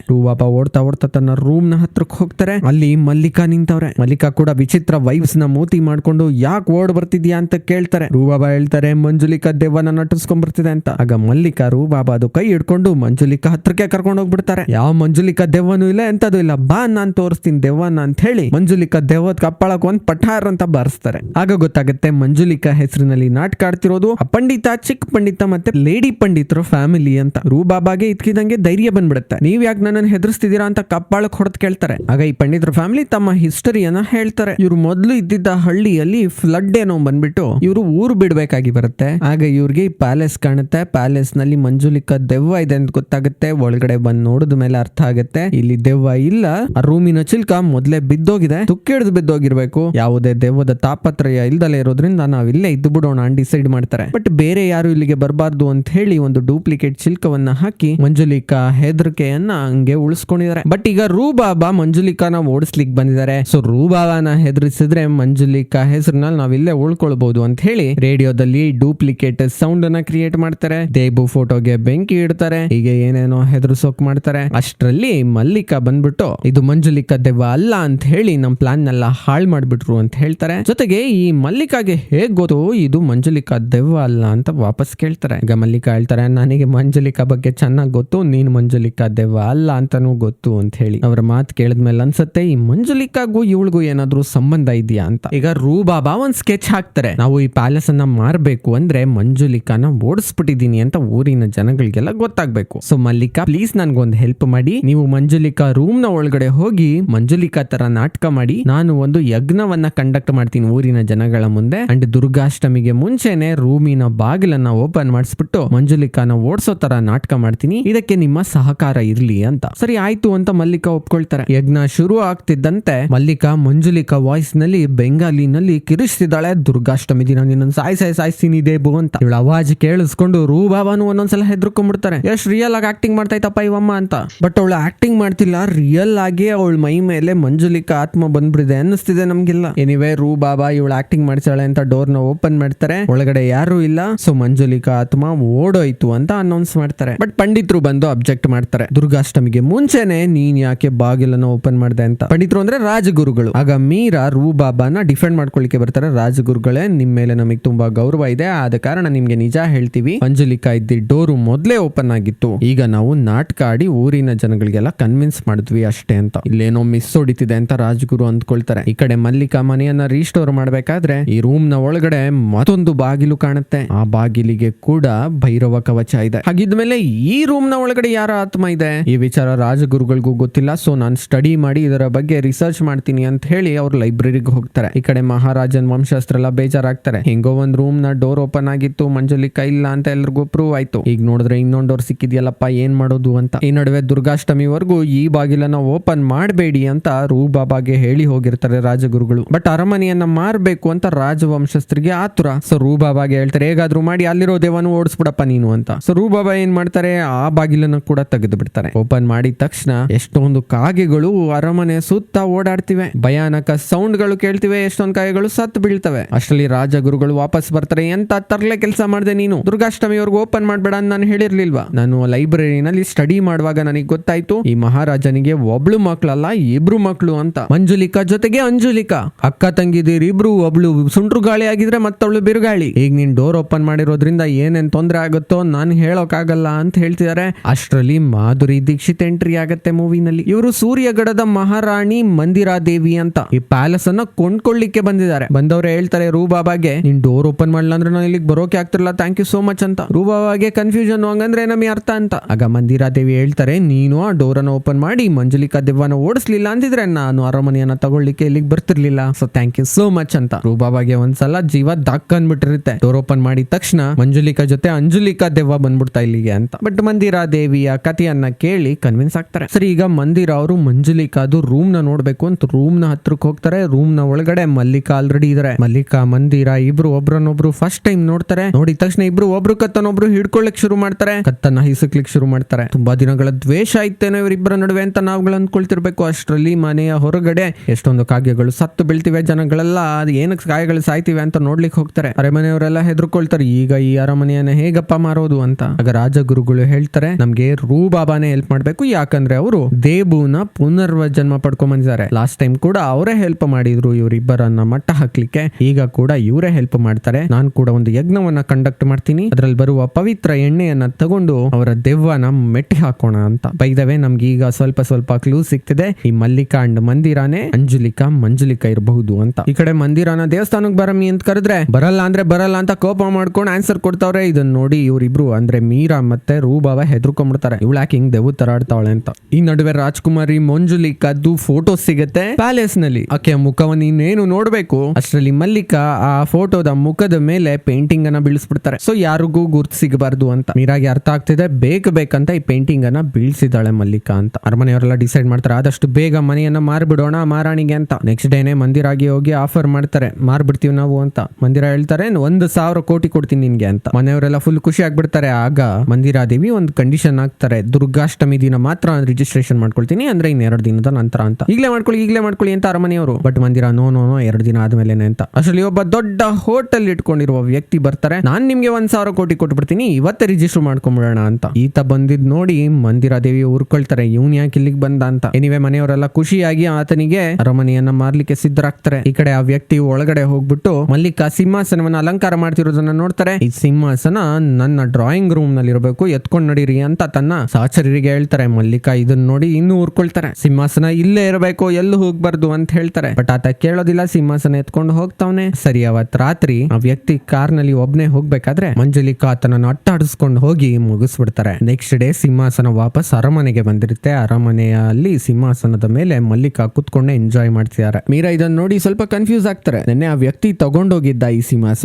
ಓಡ್ತಾ ಓಡ್ತಾ ತನ್ನ ರೂಮ್ನ ಹತ್ರಕ್ಕೆ ಹೋಗ್ತಾರೆ. ಅಲ್ಲಿ ಮಲ್ಲಿಕಾ ನಿಂತವ್ರೆ. ಮಲ್ಲಿಕಾ ಕೂಡ ವಿಚಿತ್ರ ವೈಬ್ಸ್ನ ಮೂತಿ ಮಾಡ್ಕೊಂಡು ಯಾಕೆ ಓಡ್ ಬರ್ತಿದ್ಯಾ ಅಂತ ಕೇಳ್ತಾರೆ. ರೂಬಾಬಾ ಹೇಳ್ತಾರೆ, ಮಂಜುಲಿಕಾ ದೆವ್ವನ ನಟಿಸ್ಕೊಂಡ್ ಬರ್ತಿದೆ ಅಂತ. ಆಗ ಮಲ್ಲಿಕಾ, ರೂಬಾಬಾ ಅದು ಕೈ ಹಿಡ್ಕೊಂಡು ಮಂಜುಲಿಕಾ ಹತ್ರಕ್ಕೆ ಕರ್ಕೊಂಡು ಹೋಗ್ಬಿಡ್ತಾರೆ. ಯಾವ ಮಂಜುಲಿಕಾ ದೇವನು ಇಲ್ಲ, ಎಂತದು ಇಲ್ಲ. ಬಾ ನಾನ್ ತೋರಿಸ್ತೀನಿ ದೆವ್ವನ ಅಂತ ಹೇಳಿ ಮಂಜುಲಿಕಾ ದೆವ್ವದ ಕಪ್ಪಳಕ್ ಒಂದ್ ಪಠಾರ್ ಅಂತ ಬರ್ಸ್ತಾರೆ. ಆಗ ಗೊತ್ತಾಗುತ್ತೆ, ಮಂಜುಲಿಕಾ ಹೆಸರಿನಲ್ಲಿ ನಾಟಕ ಆಡ್ತಿರೋದು ಆ ಪಂಡಿತ, ಚಿಕ್ಕ ಪಂಡಿತ ಮತ್ತೆ ಲೇಡಿ ಪಂಡಿತರ ಫ್ಯಾಮಿಲಿ ಅಂತ. ರೂಬಾಬಾಗೆ ಇದ್ಕಿದಂಗೆ ಧೈರ್ಯ ಬಂದ್ಬಿಡುತ್ತೆ. ನೀವ್ ಯಾಕೆ ನನ್ನನ್ನು ಹೆದರ್ಸ್ತಿದ್ದೀರಾ ಅಂತ ಕಪ್ಪಾಳಕ್ ಹೊಡೆದ್ ಕೇಳ್ತಾರೆ. ಆಗ ಈ ಪಂಡಿತರ ಫ್ಯಾಮಿಲಿ ತಮ್ಮ ಹಿಸ್ಟರಿಯನ್ನ ಹೇಳ್ತಾರೆ. ಇವ್ರು ಮೊದಲು ಇದ್ದಿದ್ದ ಹಳ್ಳಿಯಲ್ಲಿ ಫ್ಲಡ್ ಏನೋ ಬಂದ್ಬಿಟ್ಟು ಇವರು ಊರು ಬಿಡ್ಬೇಕಾಗಿ ಬರುತ್ತೆ. ಆಗ ಇವ್ರಿಗೆ ಈ ಪ್ಯಾಲೇಸ್ ಕಾಣುತ್ತೆ. ಪ್ಯಾಲೇಸ್ನಲ್ಲಿ ಮಂಜುಲಿಕಾ ದೆವ್ವ ಇದೆ ಅಂತ ಗೊತ್ತಾಗುತ್ತೆ. ಒಳಗಡೆ ಬಂದ್ ನೋಡಿದ ಮೇಲೆ ಅರ್ಥ ಆಗುತ್ತೆ. ಇಲ್ಲಿ ದೆವ್ವ ಇಲ್ಲ. ಆ ರೂಮಿನ ಚಿಲ್ಕ ಮೊದ್ಲೇ ಬಿದ್ದೋಗಿದೆ. ತುಕ್ಕಿಡ್ದು ಬಿದ್ದೋಗಿರ್ಬೇಕು. ಯಾವುದೇ ದೆವ್ವದ ತಾಪತ್ರಯ ಇಲ್ದಲೇ ಇರೋದ್ರಿಂದ ನಾವ್ ಇಲ್ಲೇ ಇದ್ದು ಬಿಡೋಣ ಅಂತ ಡಿಸೈಡ್ ಮಾಡ್ತಾರೆ. ಬಟ್ ಬೇರೆ ಯಾರು ಇಲ್ಲಿಗೆ ಬರಬಾರ್ದು ಅಂತ ಹೇಳಿ ಒಂದು ಡೂಪ್ಲಿಕೇಟ್ ಚಿಲ್ಕವನ್ನ ಹಾಕಿ ಮಂಜುಲಿಕಾ ಹೆದರಿಕೆಯನ್ನ ಹಂಗೆ ಉಳಿಸ್ಕೊಂಡಿದ್ದಾರೆ. ಬಟ್ ಈಗ ರೂಬಾಬಾ ಮಂಜುಲಿಕಾನ ಓಡಿಸ್ಲಿಕ್ಕೆ ಬಂದಿದ್ದಾರೆ. ಸೊ ರೂಬಾಬಾನ ಹೆದರಿಸಿದ್ರೆ ಮಂಜುಲಿಕಾ ಹೆಸರಿನಲ್ಲಿ ನಾವ್ ಇಲ್ಲೇ ಉಳ್ಕೊಳ್ಬಹುದು ಅಂತ ಹೇಳಿ ರೇಡಿಯೋದಲ್ಲಿ ಡೂಪ್ಲಿಕೇಟ್ ಸೌಂಡ್ ಅನ್ನ ಕ್ರಿಯೇಟ್ ಮಾಡ್ತಾರೆ. ದೇಬು ಫೋಟೋಗೆ ಬೆಂಕಿ ಇಡ್ತಾರೆ. ಹೀಗೆ ಏನೇನೋ ಹೆದರ್ಸೋಕ್ ಮಾಡ್ತಾರೆ. ಅಷ್ಟರಲ್ಲಿ ಮಲ್ಲಿಕಾ ಬಂದ್ಬಿಟ್ಟು, ಇದು ಮಂಜುಲಿಕಾ ದೆವ್ವ ಅಲ್ಲ ಅಂತ ಹೇಳಿ ನಮ್ ಪ್ಲಾನ್ ನೆಲ್ಲ ಹಾಳ್ ಮಾಡ್ಬಿಟ್ರು ಅಂತ ಹೇಳ್ತಾರೆ. ಜೊತೆಗೆ ಈ ಮಲ್ಲಿಕಾಗೆ ಹೇಗ್ ಗೊತ್ತು, ಇದು ಮಂಜುಲಿಕಾ ದೆವ್ವ ಅಲ್ಲ ಅಂತ ವಾಪಸ್ ಕೇಳ್ತಾರೆ. ಈಗ ಮಲ್ಲಿಕಾ ಹೇಳ್ತಾರೆ, ನನಗೆ ಮಂಜುಲಿಕಾ ಬಗ್ಗೆ ಚೆನ್ನಾಗ್ ಗೊತ್ತು, ನೀನ್ ಮಂಜುಲಿಕಾ ದೆವ್ವ ಅಲ್ಲ ಅಂತಾನು ಗೊತ್ತು ಅಂತ ಹೇಳಿ ಅವರ ಮಾತು ಕೇಳಿದ್ಮೇಲೆ ಅನ್ಸುತ್ತೆ, ಈ ಮಂಜುಲಿಕಾಗೂ ಇವಳಿಗೂ ಏನಾದ್ರೂ ಸಂಬಂಧ ಇದೆಯಾ ಅಂತ? ಈಗ ರೂಬಾಬಾ ಒಂದ್ ಸ್ಕೆಚ್ ಹಾಕ್ತಾರೆ, ನಾವು ಈ ಪ್ಯಾಲೇಸ್ ಅನ್ನ ಮಾರ್ಬೇಕು ಅಂದ್ರೆ ಮಂಜುಲಿಕಾನ ಓಡಿಸ್ಬಿಟ್ಟಿದೀನಿ ಅಂತ ಊರಿನ ಜನಗಳಿಗೆಲ್ಲ ಗೊತ್ತಾಗ್ಬೇಕು. ಸೊ ಮಲ್ಲಿಕಾ ಪ್ಲೀಸ್ ನನ್ಗೊಂದು ಹೆಲ್ಪ್ ಮಾಡಿ, ನೀವು ಮಂಜುಲಿಕಾ ರೂಮ್ನ ಒಳಗಡೆ ಹೋಗಿ ಮಂಜುಲಿಕಾ ತರ ನಾಟಕ ಮಾಡಿ, ನಾನು ಒಂದು ಯಜ್ಞವನ್ನ ಕಂಡಕ್ಟ್ ಮಾಡ್ತೀನಿ ಊರಿನ ಜನಗಳ ಮುಂದೆ. ಅಂಡ್ ದುರ್ಗಾಷ್ಟಮಿಗೆ ಮುಂಚೆನೆ ರೂಮಿನ ಬಾಗಿಲನ್ನ ಓಪನ್ ಮಾಡಿಸ್ಬಿಟ್ಟು ಮಂಜುಲಿಕಾನ ಓಡಿಸೋ ತರ ನಾಟಕ ಮಾಡ್ತೀನಿ, ಇದಕ್ಕೆ ನಿಮ್ಮ ಸಹಕಾರ ಇರ್ಲಿ ಅಂತ. ಸರಿ, ಆಯ್ತು ಅಂತ ಮಲ್ಲಿಕಾ ಒಪ್ಕೊಳ್ತಾರೆ. ಯಜ್ಞ ಶುರು ಆಗ್ತಿದ್ದಂತೆ ಮಲ್ಲಿಕಾ ಮಂಜುಲಿಕಾ ವಾಯ್ಸ್ನಲ್ಲಿ ಬೆಂಗಾಲಿನಲ್ಲಿ ಕಿರಿಸ್ತಿದ್ದಾಳೆ ದುರ್ಗಾಷ್ಟಮಿ ದಿನ ನಿನ್ನ ಸಾಯ್ ಸಾಯ್ ಸಾಯ್ತೀನಿ ದೇಬು ಅಂತ. ಇವಳ ಅವಾಜ್ ಕೇಳಿಸ್ಕೊಂಡು ರೂಬಾಬಾನು ಒಂದೊಂದ್ಸಲ ಹೆದರ್ಕೊಂಡ್ಬಿಡ್ತಾರೆ. ಎಷ್ಟು ರಿಯಲ್ ಆಗಿ ಆಕ್ಟಿಂಗ್ ಮಾಡ್ತಾ ಇತ್ತಪ್ಪ ಇವಮ್ಮ ಅಂತ. ಬಟ್ ಅವಳು ಆಕ್ಟಿಂಗ್ ಮಾಡ್ತಿಲ್ಲ ರಿಯಲ್ ಆಗಿ ಅವಳ ಮೈ ಮೇಲೆ ಮಂಜುಲಿಕಾ ಆತ್ಮ ಬಂದ್ಬಿಡಿದೆ ಅನ್ನಿಸ್ತಿದೆ ನಮ್ಗೆಲ್ಲ. ಎನಿವೆ ರೂಬಾಬಾ ಇವಳು ಆಕ್ಟಿಂಗ್ ಮಾಡ್ತಾಳೆ ಅಂತ ಡೋರ್ನ ಓಪನ್ ಮಾಡ್ತಾರೆ. ಒಳಗಡೆ ಯಾರು ಇಲ್ಲ. ಸೊ ಮಂಜುಲಿಕಾ ಆತ್ಮ ಓಡೋಯ್ತು ಅಂತ ಅನೌನ್ಸ್ ಮಾಡ್ತಾರೆ. ಬಟ್ ಪಂಡಿತರು ಬಂದು ಅಬ್ಜೆಕ್ಟ್ ಮಾಡ್ತಾರೆ. ದುರ್ಗಾಷ್ಟಮಿಗೆ ಮುಂಚೆನೆ ನೀನ್ ಯಾಕೆ ಬಾಗಿಲನ್ನ ಓಪನ್ ಮಾಡಿದೆ ಅಂತ. ಪಂಡಿತರು ಅಂದ್ರೆ ರಾಜಗುರುಗಳು. ಆಗ ಮೀರಾ, ರೂಬಾಬಾನ ಡಿಫೆಂಡ್ ಮಾಡ್ಕೊಳ್ಳಿಕ್ಕೆ ಬರ್ತಾರೆ. ರಾಜಗುರುಗಳೇ, ನಿಮ್ ಮೇಲೆ ನಮಗೆ ತುಂಬಾ ಗೌರವ ಇದೆ. ಆದ ಕಾರಣ ನಿಮ್ಗೆ ನಿಜ ಹೇಳ್ತೀವಿ. ಮಂಜುಲಿಕಾ ಇದ್ದಿ ಡೋರು ಮೊದ್ಲೇ ಓಪನ್ ಆಗಿತ್ತು. ಈಗ ನಾವು ನಾಟಕ ಆಡಿ ಊರಿನ ಜನಗಳಿಗೆಲ್ಲ ಕನ್ವಿನ್ಸ್ ಮಾಡಿದ್ವಿ ಅಷ್ಟೇ ಅಂತ. ಇಲ್ಲೇನೋ ಮಿಸ್ ಹೊಡಿತಿದೆ ಅಂತ ರಾಜಗುರು ಅಂದ್ಕೊಳ್ತಾರೆ. ಈ ಕಡೆ ಮಲ್ಲಿಕಾ ಮನೆಯನ್ನ ರೀಸ್ಟೋರ್ ಮಾಡ್ಬೇಕಾದ್ರೆ ಈ ರೂಮ್ನ ಒಳಗಡೆ ಮತ್ತೊಂದು ಬಾಗಿಲು ಕಾಣುತ್ತೆ. ಆ ಬಾಗಿಲಿಗೆ ಕೂಡ ಭೈರವ ಕವಚ ಇದೆ. ಹಾಗಿದ್ಮೇಲೆ ಈ ರೂಮ್ನ ಒಳಗಡೆ ಯಾರ ಆತ್ಮ ಇದೆ? ಈ ವಿಚಾರ ರಾಜಗುರುಗಳಿಗೂ ಗೊತ್ತಿಲ್ಲ. ಸೊ ನಾನು ಸ್ಟಡಿ ಮಾಡಿ ಇದರ ಬಗ್ಗೆ ರಿಸರ್ಚ್ ಮಾಡ್ತೀನಿ ಅಂತ ಹೇಳಿ ಅವ್ರು ಲೈಬ್ರರಿಗೆ ಹೋಗ್ತಾರೆ. ಈ ಕಡೆ ಮಹಾರಾಜನ್ ವಂಶಾಸ್ತ್ರ ಎಲ್ಲ ಬೇಜಾರಾಗ್ತಾರೆ. ಹೆಂಗೋ ಒಂದ್ ರೂಮ್ನ ಡೋರ್ ಓಪನ್ ಆಗಿತ್ತು ಮಂಜುಲಿಕಾ ಇಲ್ಲ ಅಂತ ಎಲ್ರಿಗೂ ಪ್ರೂವ್ ಆಯ್ತು. ಈಗ ನೋಡಿದ್ರೆ ಇನ್ನೊಂದ್ ಡೋರ್ ಸಿಕ್ಕಿದ್ಯಲ್ಲಪ್ಪ, ಏನ್ ಮಾಡೋದು ಅಂತ. ಈ ನಡುವೆ ದುರ್ಗಾಷ್ಟಮಿವರೆಗೂ ಈ ಬಾಗಿಲನ್ನ ಓಪನ್ ಮಾಡಬೇಡಿ ಅಂತ ರೂಬಾಬಾಗೆ ಹೇಳಿ ಹೋಗಿರ್ತಾರೆ ರಾಜಗುರುಗಳು. ಬಟ್ ಅರಮನೆಯನ್ನ ಮಾರ್ಬೇಕು ಅಂತ ರಾಜವಂಶಸ್ಥರಿಗೆ ಆತುರ. ಸೊ ರೂಬಾಬಾಗೆ ಹೇಳ್ತಾರೆ, ಹೇಗಾದ್ರೂ ಮಾಡಿ, ಅಲ್ಲಿರೋ ದೇವನು ಓಡಿಸ್ಬಿಡಪ್ಪ ನೀನು ಅಂತ. ಸೊ ರೂಬಾಬಾ ಏನ್ ಮಾಡ್ತಾರೆ, ಆ ಬಾಗಿಲನ್ನು ಕೂಡ ತೆಗೆದು ಬಿಡ್ತಾರೆ. ಓಪನ್ ಮಾಡಿದ ತಕ್ಷಣ ಎಷ್ಟೊಂದು ಕಾಗೆಗಳು ಅರಮನೆ ಸುತ್ತ ಓಡಾಡ್ತಿವೆ. ಭಯಾನಕ ಸೌಂಡ್ಗಳು ಕೇಳ್ತಿವೆ, ಎಷ್ಟೊಂದು ಕಾಗೆಗಳು ಸತ್ತು ಬೀಳ್ತವೆ. ಅಷ್ಟರಲ್ಲಿ ರಾಜಗುರುಗಳು ವಾಪಸ್ ಬರ್ತಾರೆ, ಎಂತ ತರ್ಲೆ ಕೆಲಸ ಮಾಡಿದೆ ನೀನು? ದುರ್ಗಾಷ್ಟಮಿವರೆಗೂ ಓಪನ್ ಮಾಡ್ಬೇಡ ಅಂತ ನಾನು ಹೇಳಿರ್ಲಿಲ್ವಾ? ನಾನು ಲೈಬ್ರರಿನಲ್ಲಿ ಸ್ಟಡಿ ಮಾಡುವಾಗ ನನಗೆ ಗೊತ್ತಾಯ್ತು, ಈ ಮಹಾರಾಜನಿಗೆ ಒಬ್ಳು ಮಕ್ಳಲ್ಲ, ಇಬ್ರು ಮಕ್ಳು ಅಂತ. ಮಂಜುಲಿಕಾ ಜೊತೆಗೆ ಅಂಜುಲಿಕಾ. ಅಕ್ಕ ತಂಗಿದೀರಿ ಇಬ್ರು ಒಬ್ಳು ಸುಂಟ್ರು ಗಾಳಿ ಆಗಿದ್ರೆ ಮತ್ತವಳು ಬಿರುಗಾಳಿ. ಈಗ ನೀನ್ ಡೋರ್ ಓಪನ್ ಮಾಡಿರೋದ್ರಿಂದ ಏನೇನ್ ತೊಂದರೆ ಆಗುತ್ತೋ ನಾನ್ ಹೇಳೋಕಾಗಲ್ಲ ಅಂತ ಹೇಳ್ತಿದ್ದಾರೆ ಅಷ್ಟರಲ್ಲಿ ಮಾಧುರಿ ದೀಕ್ಷಿತ್ ಎಂಟ್ರಿ ಆಗತ್ತೆ ಮೂವಿನಲ್ಲಿ. ಇವರು ಸೂರ್ಯಗಡದ ಮಹಾರಾಣಿ ಮಂದಿರಾ ದೇವಿ ಅಂತ ಈ ಪ್ಯಾಲೇಸ್ ಅನ್ನ ಕೊಂಡ್ಕೊಳ್ಳಿಕ್ಕೆ ಬಂದಿದ್ದಾರೆ. ಬಂದವರು ಹೇಳ್ತಾರೆ, ರೂಬಾಬಾಗೆ ನೀನ್ ಡೋರ್ ಓಪನ್ ಮಾಡಲ್ಲ ಅಂದ್ರೆ ನಾನು ಇಲ್ಲಿಗೆ ಬರೋಕೆ ಆಗ್ತಿರಲ್ಲ ಥ್ಯಾಂಕ್ ಯು ಸೋ ಮಚ್ ಅಂತ. ರೂಬಾಬಾಗೆ ಕನ್ಫ್ಯೂಷನ್ ಹಂಗಂದ್ರೆ ನಮಗೆ ಅರ್ಥ ಅಂತ. ಆಗ ಮಂದಿರಾ ದೇವಿ ಹೇಳ್ತಾರೆ, ನೀನು ಆ ಡೋರ್ ಅನ್ನ ಓಪನ್ ಮಾಡಿ ಮಂಜುಲಿಕಾ ದೆವ್ವನ ಓಡಿಸ್ಲಿಲ್ಲ ಅಂದಿದ್ರೆ ನಾನು ಅರಮನೆಯನ್ನ ತಗೊಳ್ಳಿಕ್ಕೆ ಇಲ್ಲಿಗೆ ಬರ್ತಿರ್ಲಿಲ್ಲ. So thank you so much ಅಂತ. ರೂಬಾಬಾಗೆ ಒಂದ್ಸಲ ಜೀವ ದಕ್ ಅಂದ್ಬಿಟ್ಟಿರುತ್ತೆ ಡೋರ್ ಓಪನ್ ಮಾಡಿದ ತಕ್ಷಣ ಮಂಜುಲಿಕಾ ಜೊತೆ ಅಂಜುಲಿಕಾ ದೆವ್ವ ಬಂದ್ಬಿಡ್ತಾ ಇಲ್ಲಿಗೆ ಅಂತ. ಬಟ್ ಮಂದಿರಾ ದೇವಿಯ ಕಥೆಯನ್ನ ಕೇಳಿ ಕನ್ವಿನ್ಸ್ ಆಗ್ತಾರೆ. ಸರಿ, ಈಗ ಮಂದಿರ ಅವರು ಮಂಜುಲಿಕಾದು ರೂಮ್ನ ನೋಡ್ಬೇಕು ಅಂತ ರೂಮ್ನ ಹತ್ರಕ್ಕೆ ಹೋಗ್ತಾರೆ. ರೂಮ್ನ ಒಳಗಡೆ ಮಲ್ಲಿಕಾ ಆಲ್ರೆಡಿ ಇದಾರೆ. ಮಲ್ಲಿಕಾ, ಮಂದಿರ ಇಬ್ರು ಒಬ್ರನ್ನೊಬ್ರು ಫಸ್ಟ್ ಟೈಮ್ ನೋಡ್ತಾರೆ. ನೋಡಿದ ತಕ್ಷಣ ಇಬ್ರು ಒಬ್ರು ಕತ್ತನೊಬ್ರು ಹಿಡ್ಕೊಳ್ಳಕ್ ಶುರು ಮಾಡ್ತಾರೆ. ಕತ್ತನ್ನ ಹಿಸಕ್ಲಿಕ್ ಶುರು ಮಾಡ್ತಾರೆ. ತುಂಬಾ ದಿನಗಳ ದ್ವೇಷ ಇತ್ತೇನೋ ಇವರಿಬ್ಬರ ನಡುವೆ ಅಂತ ನಾವುಗಳು ಅಂದ್ಕೊಳ್ತಿರ್ಬೇಕು ಅಷ್ಟರಲ್ಲಿ ಮನೆಯ ಹೊರಗಡೆ ಎಷ್ಟೊಂದು ಕಾಗ್ಯಗಳು ಸತ್ತು ಬೀಳ್ತಿವೆ. ಜನಗಳೆಲ್ಲ ಏನಕ್ಕೆ ಕಾಯಗಳು ಸಾಯ್ತಿವೆ ಅಂತ ನೋಡ್ಲಿಕ್ಕೆ ಹೋಗ್ತಾರೆ. ಅರಮನೆಯವರೆಲ್ಲ ಹೆದರ್ಕೊಳ್ತಾರೆ, ಈಗ ಈ ಅರಮನೆಯನ್ನ ಹೇಗಪ್ಪ ಮಾರೋದು ಅಂತ. ಆಗ ರಾಜಗುರುಗಳು ಹೇಳ್ತಾರೆ, ನಮ್ಗೆ ರೂಬಾಬಾನೇ ಹೆಲ್ಪ್ ಮಾಡ್ಬೇಕು, ಯಾಕಂದ್ರೆ ಅವರು ದೇಬುನ ಪುನರ್ಜನ್ಮ ಪಡ್ಕೊಂಡ್ ಬಂದಿದ್ದಾರೆ ಲಾಸ್ಟ್ ಟೈಮ್ ಕೂಡ ಅವರೇ ಹೆಲ್ಪ್ ಮಾಡಿದ್ರು ಇವರಿಬ್ಬರನ್ನ ಮಟ್ಟ ಹಾಕ್ಲಿಕ್ಕೆ, ಈಗ ಕೂಡ ಇವರೇ ಹೆಲ್ಪ್ ಮಾಡ್ತಾರೆ. ನಾನು ಕೂಡ ಒಂದು ಯಜ್ಞವನ್ನ ಕಂಡಕ್ಟ್ ಮಾಡ್ತೀನಿ, ಅದ್ರಲ್ಲಿ ಬರುವ ಪವಿತ್ರ ಎಣ್ಣೆಯನ್ನ ತಗೊಂಡು ಅವರ ದೆವ್ವನ ಮೆಟ್ಟಿ ಹಾಕೋಣ ಅಂತ. ಬೈದವೆ ನಮ್ಗೆ ಈಗ ಸ್ವಲ್ಪ ಸ್ವಲ್ಪ ಕ್ಲೂ ಸಿಗ್ತಿದೆ, ಈ ಮಲ್ಲಿಕಾ ಅಂಡ್ ಮಂದಿರಾನೇ ಅಂಜುಲಿಕಾ ಮಂಜುಲಿಕಾ ಇರಬಹುದು ಅಂತ. ಈ ಕಡೆ ಮಂದಿರಾನ ದೇವಸ್ಥಾನಕ್ಕೆ ಬರಮ್ಮಿ ಅಂತ ಕರೆದ್ರೆ, ಬರಲ್ಲ ಅಂದ್ರೆ ಬರಲ್ಲ ಅಂತ ಕೋಪ ಮಾಡ್ಕೊಂಡು ಆನ್ಸರ್ ಕೊಡ್ತಾವ್ರೆ. ಇದನ್ನ ನೋಡಿ ಇವರಿಬ್ರು, ಅಂದ್ರೆ ಮೀರಾ ಮತ್ತೆ ರೂಬಾವ ಹೆದರ್ಕೊಂಡ್ಬಿಡ್ತಾರೆ ಇವಳ ಯಾಕೆ ಹಿಂಗ್ ದೆವು ತರ ಆಡ್ತಾವಳೆ ಅಂತ. ಈ ನಡುವೆ ರಾಜ್ಕುಮಾರಿ ಮಂಜುಲಿಕಾದ್ದು ಫೋಟೋ ಸಿಗತ್ತೆ ಪ್ಯಾಲೇಸ್ನಲ್ಲಿ. ಆಕೆ ಮುಖವನ್ನು ಇನ್ನೇನು ನೋಡ್ಬೇಕು? ಅಷ್ಟರಲ್ಲಿ ಮಲ್ಲಿಕಾ ಆ ಫೋಟೋದ ಮುಖದ ಮೇಲೆ ಪೇಂಟಿಂಗ್ ಅನ್ನ ಬೀಳಿಸ್ಬಿಡ್ತಾರೆ. ಸೊ ಯಾರಿಗೂ ಗುರ್ತು ಸಿಗಬಾರ್ದು ಅಂತ. ಮೀರಾಗೆ ಅರ್ಥ ಆಗ್ತಿದೆ, ಬೇಕು ಬೇಕಂತ ಈ ಪೇಂಟಿಂಗ್ ಅನ್ನ ಬೀಳ್ಸಿದಾಳೆ ಮಲ್ಲಿಕಾ ಅಂತ. ಅರಮನೆಯವರೆಲ್ಲ ಡಿಸೈಡ್ ಮಾಡ್ತಾರೆ, ಆದಷ್ಟು ಬೇಗ ಮನೆಯನ್ನ ಮಾರ್ಬಿಡೋಣ ಮಾರಾಣಿಗೆ ಅಂತ. ನೆಕ್ಸ್ಟ್ ಡೇನೆ ಮಂದಿರಾಗಿ ಹೋಗಿ ಆಫರ್ ಮಾಡ್ತಾರೆ, ಮಾರ್ಬಿಡ್ತೀವಿ ನಾವು ಅಂತ. ಮಂದಿರ ಹೇಳ್ತಾರೆ ಒಂದು ಸಾವಿರ ಕೋಟಿ ಕೊಡ್ತೀನಿ ನಿನ್ಗೆ ಅಂತ. ಮನೆಯವರೆಲ್ಲ ಫುಲ್ ಖುಷಿ ಆಗ್ಬಿಡ್ತಾರೆ. ಆಗ ಮಂದಿರಾದೇವಿ ಒಂದು ಕಂಡೀಷನ್ ಹಾಕ್ತಾರೆ. ದುರ್ಗಾಷ್ಟಮಿ ದಿನ ಮಾತ್ರ ರಿಜಿಸ್ಟ್ರೇಷನ್ ಮಾಡ್ಕೊಳ್ತೀನಿ ಅಂದ್ರೆ ಇನ್ನೆರಡು ದಿನದ ನಂತರ ಅಂತ. ಈಗಲೇ ಮಾಡ್ಕೊಳ್ಳಿ ಈಗಲೇ ಮಾಡ್ಕೊಳ್ಳಿ ಅಂತ ಅರಮನೆಯವರು. But Mandira no no no ಎರಡು ದಿನ ಆದ್ಮೇಲೆ ಅಂತ. ಅಷ್ಟರಲ್ಲಿ ಒಬ್ಬ ದೊಡ್ಡ ಹೋಟೆಲ್ ಇಟ್ಕೊಂಡಿರುವ ವ್ಯಕ್ತಿ ಬರ್ತಾರೆ. ನಾನ್ ನಿಮ್ಗೆ ಒಂದ್ ಸಾವಿರ ಕೋಟಿ ಕೊಟ್ಬಿಡ್ತೀನಿ, ಇವತ್ತೇ ರಿಜಿಸ್ಟರ್ ಮಾಡ್ಕೊಂಡ್ಬಿಡೋಣ ಅಂತ. ಈತ ಬಂದಿದ್ ನೋಡಿ ಮಂದಿರ ದೇವಿ ಉರ್ಕೊಳ್ತಾರೆ. ಇವ್ನ್ ಯಾಕೆ ಇಲ್ಲಿಗೆ ಬಂದ ಅಂತ. ಎನಿವೆ ಮನೆಯವರೆಲ್ಲ ಖುಷಿಯಾಗಿ ಆತನಿಗೆ ಅರಮನೆಯನ್ನ ಮಾರ್ಲಿಕ್ಕೆ ಸಿದ್ಧರಾಗ್ತಾರೆ. ಈ ಕಡೆ ಆ ವ್ಯಕ್ತಿ ಒಳಗಡೆ ಹೋಗ್ಬಿಟ್ಟು ಮಲ್ಲಿಕಾ ಸಿಂಹಾಸನವನ್ನ ಅಲಂಕಾರ ಮಾಡ್ತಿರೋದನ್ನ ನೋಡ್ತಾರೆ. ಈ ಸಿಂಹಾಸನ ನನ್ನ ಡ್ರಾಯಿಂಗ್ ರೂಮ್ನಲ್ಲಿ ಇರಬೇಕು ಎತ್ಕೊಂಡ್ ನಡೀರಿ ಅಂತ ತನ್ನ ಸಹಚರರಿಗೆ ಹೇಳ್ತಾರೆ. ಮಲ್ಲಿಕಾ ಇದನ್ನ ನೋಡಿ ಇನ್ನು ಉರ್ಕೊಳ್ತಾರೆ ಸಿಂಹಾಸನ ಇಲ್ಲೇ ಇರಬೇಕು, ಎಲ್ಲೂ ಹೋಗ್ಬಾರ್ದು ಅಂತ ಹೇಳ್ತಾರೆ. ಬಟ್ ಆತ ಕೇಳೋದಿಲ್ಲ, ಸಿಂಹಾಸನ ಎತ್ಕೊಂಡು ಹೋಗ್ತಾವನೆ. ಸರಿ, ಅವತ್ ರಾತ್ರಿ ಆ ವ್ಯಕ್ತಿ ಕಾರ್ನಲ್ಲಿ ಒಬ್ನೇ ಹೋಗ್ಬೇಕಾದ್ರೆ ಮಂಜುಲಿಕಾ ಆತನನ್ನು ಅಟ್ಟಾಡಿಸ್ಕೊಂಡು ಹೋಗಿ ಮುಗಿಸ್ಬಿಡ್ತಾರೆ. ನೆಕ್ಸ್ಟ್ ಡೇ ಸಿಂಹಾಸನ ವಾಪಸ್ ಅರಮನೆಗೆ ಬಂದಿರುತ್ತೆ. ಅರಮನೆಯಲ್ಲಿ ಸಿಂಹಾಸನದ ಮೇಲೆ ಮಲ್ಲಿಕಾ ಕುತ್ಕೊಂಡು ಎಂಜಾಯ್ ಮಾಡ್ತಿದ್ದಾರೆ. ಮೀರಾ ಇದನ್ನ ನೋಡಿ ಸ್ವಲ್ಪ ಕನ್ಫ್ಯೂಸ್ ಆಗ್ತಾರೆ. ನೆನ್ನೆ ಆ ವ್ಯಕ್ತಿ ತಗೊಂಡೋಗಿದ್ದ ಈ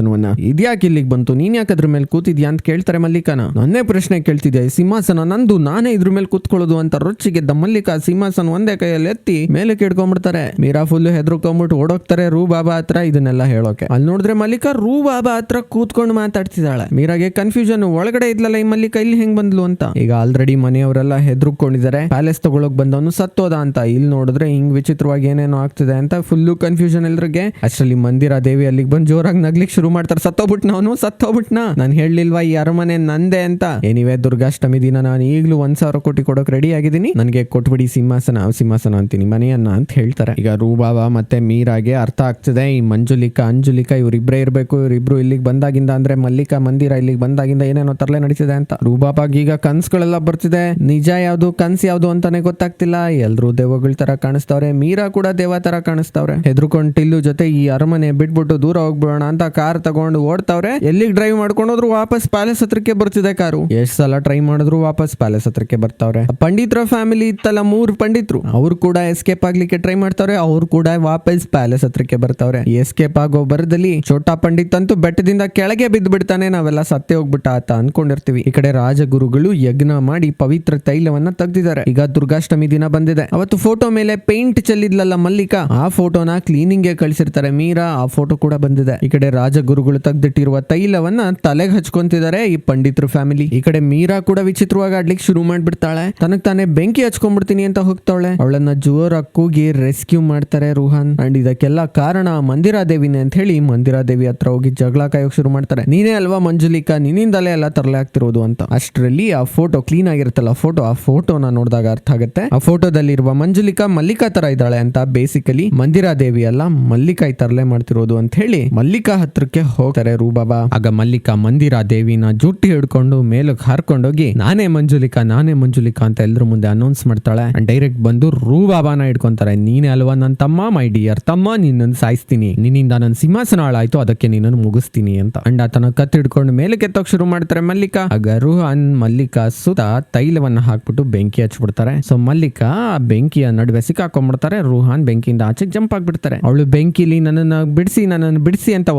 ಸಿಂಹಾಸನವನ್ನ ಇದ್ಯಾಕೆ ಇಲ್ಲಿಗೆ ಬಂತು? ನೀನ್ ಯಾಕೆ ಅದ್ರ ಮೇಲೆ ಕೂತಿದ್ಯಾ ಅಂತ ಕೇಳ್ತಾರೆ ಮಲ್ಲಿಕಾನ. ನನ್ನೇ ಪ್ರಶ್ನೆ ಕೇಳ್ತಿದ್ಯಾ, ಈ ಸಿಂಹಾಸನ ನಂದು, ನಾನೇ ಇದ್ರ ಮೇಲೆ ಕೂತ್ಕೊಳ್ಳೋದು ಅಂತ ರೊಚ್ಚಿಗೆದ್ದ ಮಲ್ಲಿಕಾ ಸಿಂಹಾಸನ ಒಂದೇ ಕೈಯಲ್ಲಿ ಎತ್ತಿ ಮೇಲೆ ಕೆಡ್ಕೊಂಡ್ಬಿಡ್ತಾರೆ. ಮೀರಾ ಫುಲ್ ಹೆದರ್ಕೊಂಡ್ಬಿಟ್ಟು ಓಡೋಗ್ತಾರೆ ರೂ ಬಾಬಾ ಹತ್ರ ಇದನ್ನೆಲ್ಲ ಹೇಳೋಕೆ. ಅಲ್ಲಿ ನೋಡಿದ್ರೆ ಮಲ್ಲಿಕಾ ರೂ ಬಾಬಾ ಹತ್ರ ಕೂತ್ಕೊಂಡು ಮಾತಾಡ್ತಿದ್ದಾಳೆ. ಮೀರಾಗೆ ಕನ್ಫ್ಯೂಷನ್ ಒಳಗಡೆ ಇದ್ಲಲ್ಲ ಈ ಮಲ್ಲಿಕಾ ಇಲ್ಲಿ ಹೆಂಗ್ ಬಂದ್ಲು ಅಂತ. ಈಗ ಆಲ್ರೆಡಿ ಮನೆಯವರೆಲ್ಲ ಹೆದರ್ಕೊಂಡಿದ್ದಾರೆ. ಪ್ಯಾಲೇಸ್ ತಗೊಳಕ್ ಬಂದವನು ಸತ್ತೋದ ಅಂತ. ಇಲ್ಲಿ ನೋಡಿದ್ರೆ ಹಿಂಗ್ ವಿಚಿತ್ರವಾಗಿ ಏನೇನೋ ಆಗ್ತಿದೆ ಅಂತ ಫುಲ್ಲು ಕನ್ಫ್ಯೂಷನ್ ಎಲ್ರಿಗೆ. ಅಷ್ಟರಲ್ಲಿ ಮಂದಿರ ದೇವಿ ಅಲ್ಲಿಗೆ ಬಂದು ಜೋರಾಗಿ ನಗ್ಲಿಕ್ ಶುರು ಮಾಡ್ತಾರೆ. ಸತ್ತೋಗ್ಬಿಟ್ನ ಅವನು? ಸತ್ತೋಗ್ಬಿಟ್ನ? ನಾನು ಹೇಳಲಿಲ್ವಾ ಈ ಅರಮನೆ ನಂದೆ ಅಂತ? ಏನಿವೆ ದುರ್ಗಾಷ್ಟಮಿ ದಿನ ನಾನು ಈಗಲೂ ಒಂದ್ ಸಾವಿರ ಕೋಟಿ ಕೊಡೋಕೆ ರೆಡಿ ಆಗಿದ್ದೀನಿ. ನನಗೆ ಕೊಟ್ಬಿಡಿ ಸಿಂಹಾಸನ ಸಿಂಹಾಸನ ಅಂತೀನಿ, ಮನೆಯನ್ನ ಅಂತ ಹೇಳ್ತಾರೆ. ಈಗ ರೂಬಾಬಾ ಮತ್ತೆ ಮೀರಾಗೆ ಅರ್ಥ ಆಗ್ತಿದೆ. ಈ ಮಂಜುಲಿಕಾ, ಅಂಜುಲಿಕಾ ಇವರಿಬ್ಬರೇ ಇರಬೇಕು. ಇವರಿಬ್ರು ಇಲ್ಲಿಗೆ ಬಂದಾಗಿಂದ ಅಂದ್ರೆ ಮಲ್ಲಿಕಾ ಮಂದಿರ ಇಲ್ಲಿಗೆ ಬಂದಾಗಿಂದ ಏನೇನೋ ತರಲೆ ನಡೀತಿದೆ ಅಂತ. ರೂಬಾಬಾಗ ಈಗ ಕನ್ಸುಗಳೆಲ್ಲ ಬರ್ತಿದೆ. ನಿಜ ಯಾವ್ದು, ಕನ್ಸ್ ಯಾವ್ದು ಅಂತಾನೆ ಗೊತ್ತಾಗ್ತಿಲ್ಲ. ಎಲ್ರು ದೇವಗಳ ತರ ಕಾಣಿಸ್ತಾವ್ರೆ. ಮೀರಾ ಕೂಡ ದೇವ ತರ ಕಾಣಿಸ್ತಾವ್ರೆ. ಹೆದರ್ಕೊಂಡ್ ಟಿಲ್ಲು ಜೊತೆ ಈ ಅರಮನೆ ಬಿಟ್ಬಿಟ್ಟು ದೂರ ಹೋಗ್ಬಿಡೋಣ ಅಂತ ಕಾರ್ ತಗೊಂಡು ಓಡ್ತಾವ್ರೆ, ಎಲ್ಲಿಗೆ ಡ್ರೈವ್ ಮಾಡ್ಕೊಂಡು ಹೋದ್ರು ವಾಪಸ್ ಪ್ಯಾಲೇಸ್ ಹತ್ರಕ್ಕೆ ಬರ್ತಿದೆ ಕಾರು. ಎಷ್ಟ್ ಸಲ ಟ್ರೈ ಮಾಡಿದ್ರು ವಾಪಸ್ ಪ್ಯಾಲೇಸ್ ಹತ್ರಕ್ಕೆ ಬರ್ತಾವ್ರೆ. ಪಂಡಿತರ ಫ್ಯಾಮಿಲಿ ಇತ್ತಲ್ಲ ಮೂರ್ ಪಂಡಿತರು. ಅವ್ರು ಕೂಡ ಎಸ್ಕೇಪ್ ಆಗ್ಲಿಕ್ಕೆ ಟ್ರೈ ಮಾಡ್ತಾವ್ರೆ, ಅವ್ರು ಕೂಡ ವಾಪಸ್ ಪ್ಯಾಲೇಸ್ ಹತ್ರಕ್ಕೆ ಬರ್ತಾವ್ರೆ. ಎಸ್ಕೇಪ್ ಆಗೋ ಬರದಲ್ಲಿ ಚೋಟಾ ಪಂಡಿತ್ ಅಂತೂ ಬೆಟ್ಟದಿಂದ ಕೆಳಗೆ ಬಿದ್ದು ಬಿಡ್ತಾನೆ, ನಾವೆಲ್ಲ ಸತ್ತೆ ಹೋಗ್ಬಿಟ್ಟ ಆತ ಅನ್ಕೊಂಡಿರ್ತೀವಿ. ಈ ಕಡೆ ರಾಜಗುರುಗಳು ಯಜ್ಞ ಮಾಡಿ ಪವಿತ್ರ ತೈಲವನ್ನ ತೆಗ್ದಿದ್ದಾರೆ. ಈಗ ದುರ್ಗಾಷ್ಟಮಿ ದಿನ ಬಂದಿದೆ. ಅವತ್ತು ಫೋಟೋ ಮೇಲೆ ಪೇಂಟ್ ಚೆಲ್ಲಿದ್ಲಲ್ಲ ಮಲ್ಲಿಕಾ? ಆ ಫೋಟೋನ ಕ್ಲೀನಿಂಗ್ಗೆ ಕಳಿಸಿರ್ತಾರೆ ಮೀರಾ, ಆ ಫೋಟೋ ಕೂಡ ಬಂದಿದೆ. ಈ ಕಡೆ ರಾಜಗುರು ರಾಜಗುರುಗಳು ತೆಗ್ದಿಟ್ಟಿರುವ ತೈಲವನ್ನ ತಲೆಗೆ ಹಚ್ಕೊಂತಿದ್ದಾರೆ ಈ ಪಂಡಿತರ ಫ್ಯಾಮಿಲಿ ಈ ಕಡೆ ಮೀರಾ ಕೂಡ ವಿಚಿತ್ರವಾಗಿ ಆಡ್ಲಿಕ್ಕೆ ಶುರು ಮಾಡ್ಬಿಡ್ತಾಳೆ. ತನಗ್ ತಾನೇ ಬೆಂಕಿ ಹಚ್ಕೊಂಡ್ಬಿಡ್ತೀನಿ ಅಂತ ಹೋಗ್ತಾಳೆ. ಅವಳನ್ನ ಜೋರಾಗಿ ಕೂಗಿ ರೆಸ್ಕ್ಯೂ ಮಾಡ್ತಾರೆ ರುಹಾನ್. ಅಂಡ್ ಇದಕ್ಕೆಲ್ಲ ಕಾರಣ ಮಂದಿರಾ ದೇವಿನೇ ಅಂತ ಹೇಳಿ ಮಂದಿರಾ ದೇವಿ ಹತ್ರ ಹೋಗಿ ಜಗಳ ಕಾಯೋಕ್ ಶುರು ಮಾಡ್ತಾರೆ. ನೀನೇ ಅಲ್ವಾ ಮಂಜುಲಿಕಾ, ನಿನ್ನಿಂದಲೇ ಎಲ್ಲ ತರಲೆ ಆಗ್ತಿರೋದು ಅಂತ. ಅಷ್ಟರಲ್ಲಿ ಆ ಫೋಟೋ ಕ್ಲೀನ್ ಆಗಿರುತ್ತಲ್ಲ ಫೋಟೋ ಆ ಫೋಟೋನ ನೋಡಿದಾಗ ಅರ್ಥ ಆಗುತ್ತೆ. ಆ ಫೋಟೋದಲ್ಲಿರುವ ಮಂಜುಲಿಕಾ ಮಲ್ಲಿಕಾ ತರ ಇದ್ದಾಳೆ ಅಂತ ಬೇಸಿಕಲಿ ಮಂದಿರಾ ದೇವಿ ಅಲ್ಲ ಮಲ್ಲಿಕಾಯಿ ತರಲೆ ಮಾಡ್ತಿರೋದು ಅಂತ ಹೇಳಿ ಮಲ್ಲಿಕಾ ಹತ್ರಕ್ಕೆ ಹೋಗ್ತಾರೆ ರೂಬಾಬಾ. ಆಗ ಮಲ್ಲಿಕಾ ಮಂದಿರ ದೇವಿನ ಜುಟ್ಟಿ ಹಿಡ್ಕೊಂಡು ಮೇಲಕ್ಕೆ ಹಾರ್ಕೊಂಡೋಗಿ, ನಾನೇ ಮಂಜುಲಿಕಾ ನಾನೇ ಮಂಜುಲಿಕಾ ಅಂತ ಎಲ್ರ ಮುಂದೆ ಅನೌನ್ಸ್ ಮಾಡ್ತಾಳೆ. ಡೈರೆಕ್ಟ್ ಬಂದು ರೂಬಾಬಾನ ಹಿಡ್ಕೊಂತಾರೆ, ನೀನೇ ಅಲ್ವಾ ನನ್ನ ತಮ್ಮ ಮೈ ಡಿಯರ್ ತಮ್ಮ, ನಿನ್ನನ್ನು ಸಾಯಿಸ್ತೀನಿ. ನಿನ್ನಿಂದ ನನ್ನ ಸಿಂಹಾಸನ ಹಾಳಾಯ್ತು, ಅದಕ್ಕೆ ನಿನ್ನನ್ನು ಮುಗಿಸ್ತೀನಿ ಅಂತ. ಅಂಡ್ ಆತನ ಕತ್ ಹಿಡ್ಕೊಂಡು ಮೇಲಕ್ಕೆ ಕೆತ್ತೋಕ್ ಶುರು ಮಾಡ್ತಾರೆ ಮಲ್ಲಿಕಾ. ಆಗ ರುಹಾನ್, ಮಲ್ಲಿಕಾ ಸುತ್ತ ತೈಲವನ್ನ ಹಾಕ್ಬಿಟ್ಟು ಬೆಂಕಿ ಹಚ್ಬಿಡ್ತಾರೆ. ಸೊ ಮಲ್ಲಿಕಾ ಬೆಂಕಿಯ ನಡುವೆ ಸಿಕ್ಕಾಕೊಂಡ್ಬಿಡ್ತಾರೆ ರುಹಾನ್ ಬೆಂಕಿಯಿಂದ ಆಚೆ ಜಂಪ್ ಆಗ್ಬಿಡ್ತಾರೆ. ಅವಳು ಬೆಂಕಿಲಿ ನನ್ನನ್ನ ಬಿಡಿಸಿ, ನನ್ನನ್ನು ಬಿಡಿಸಿ ಅಂತ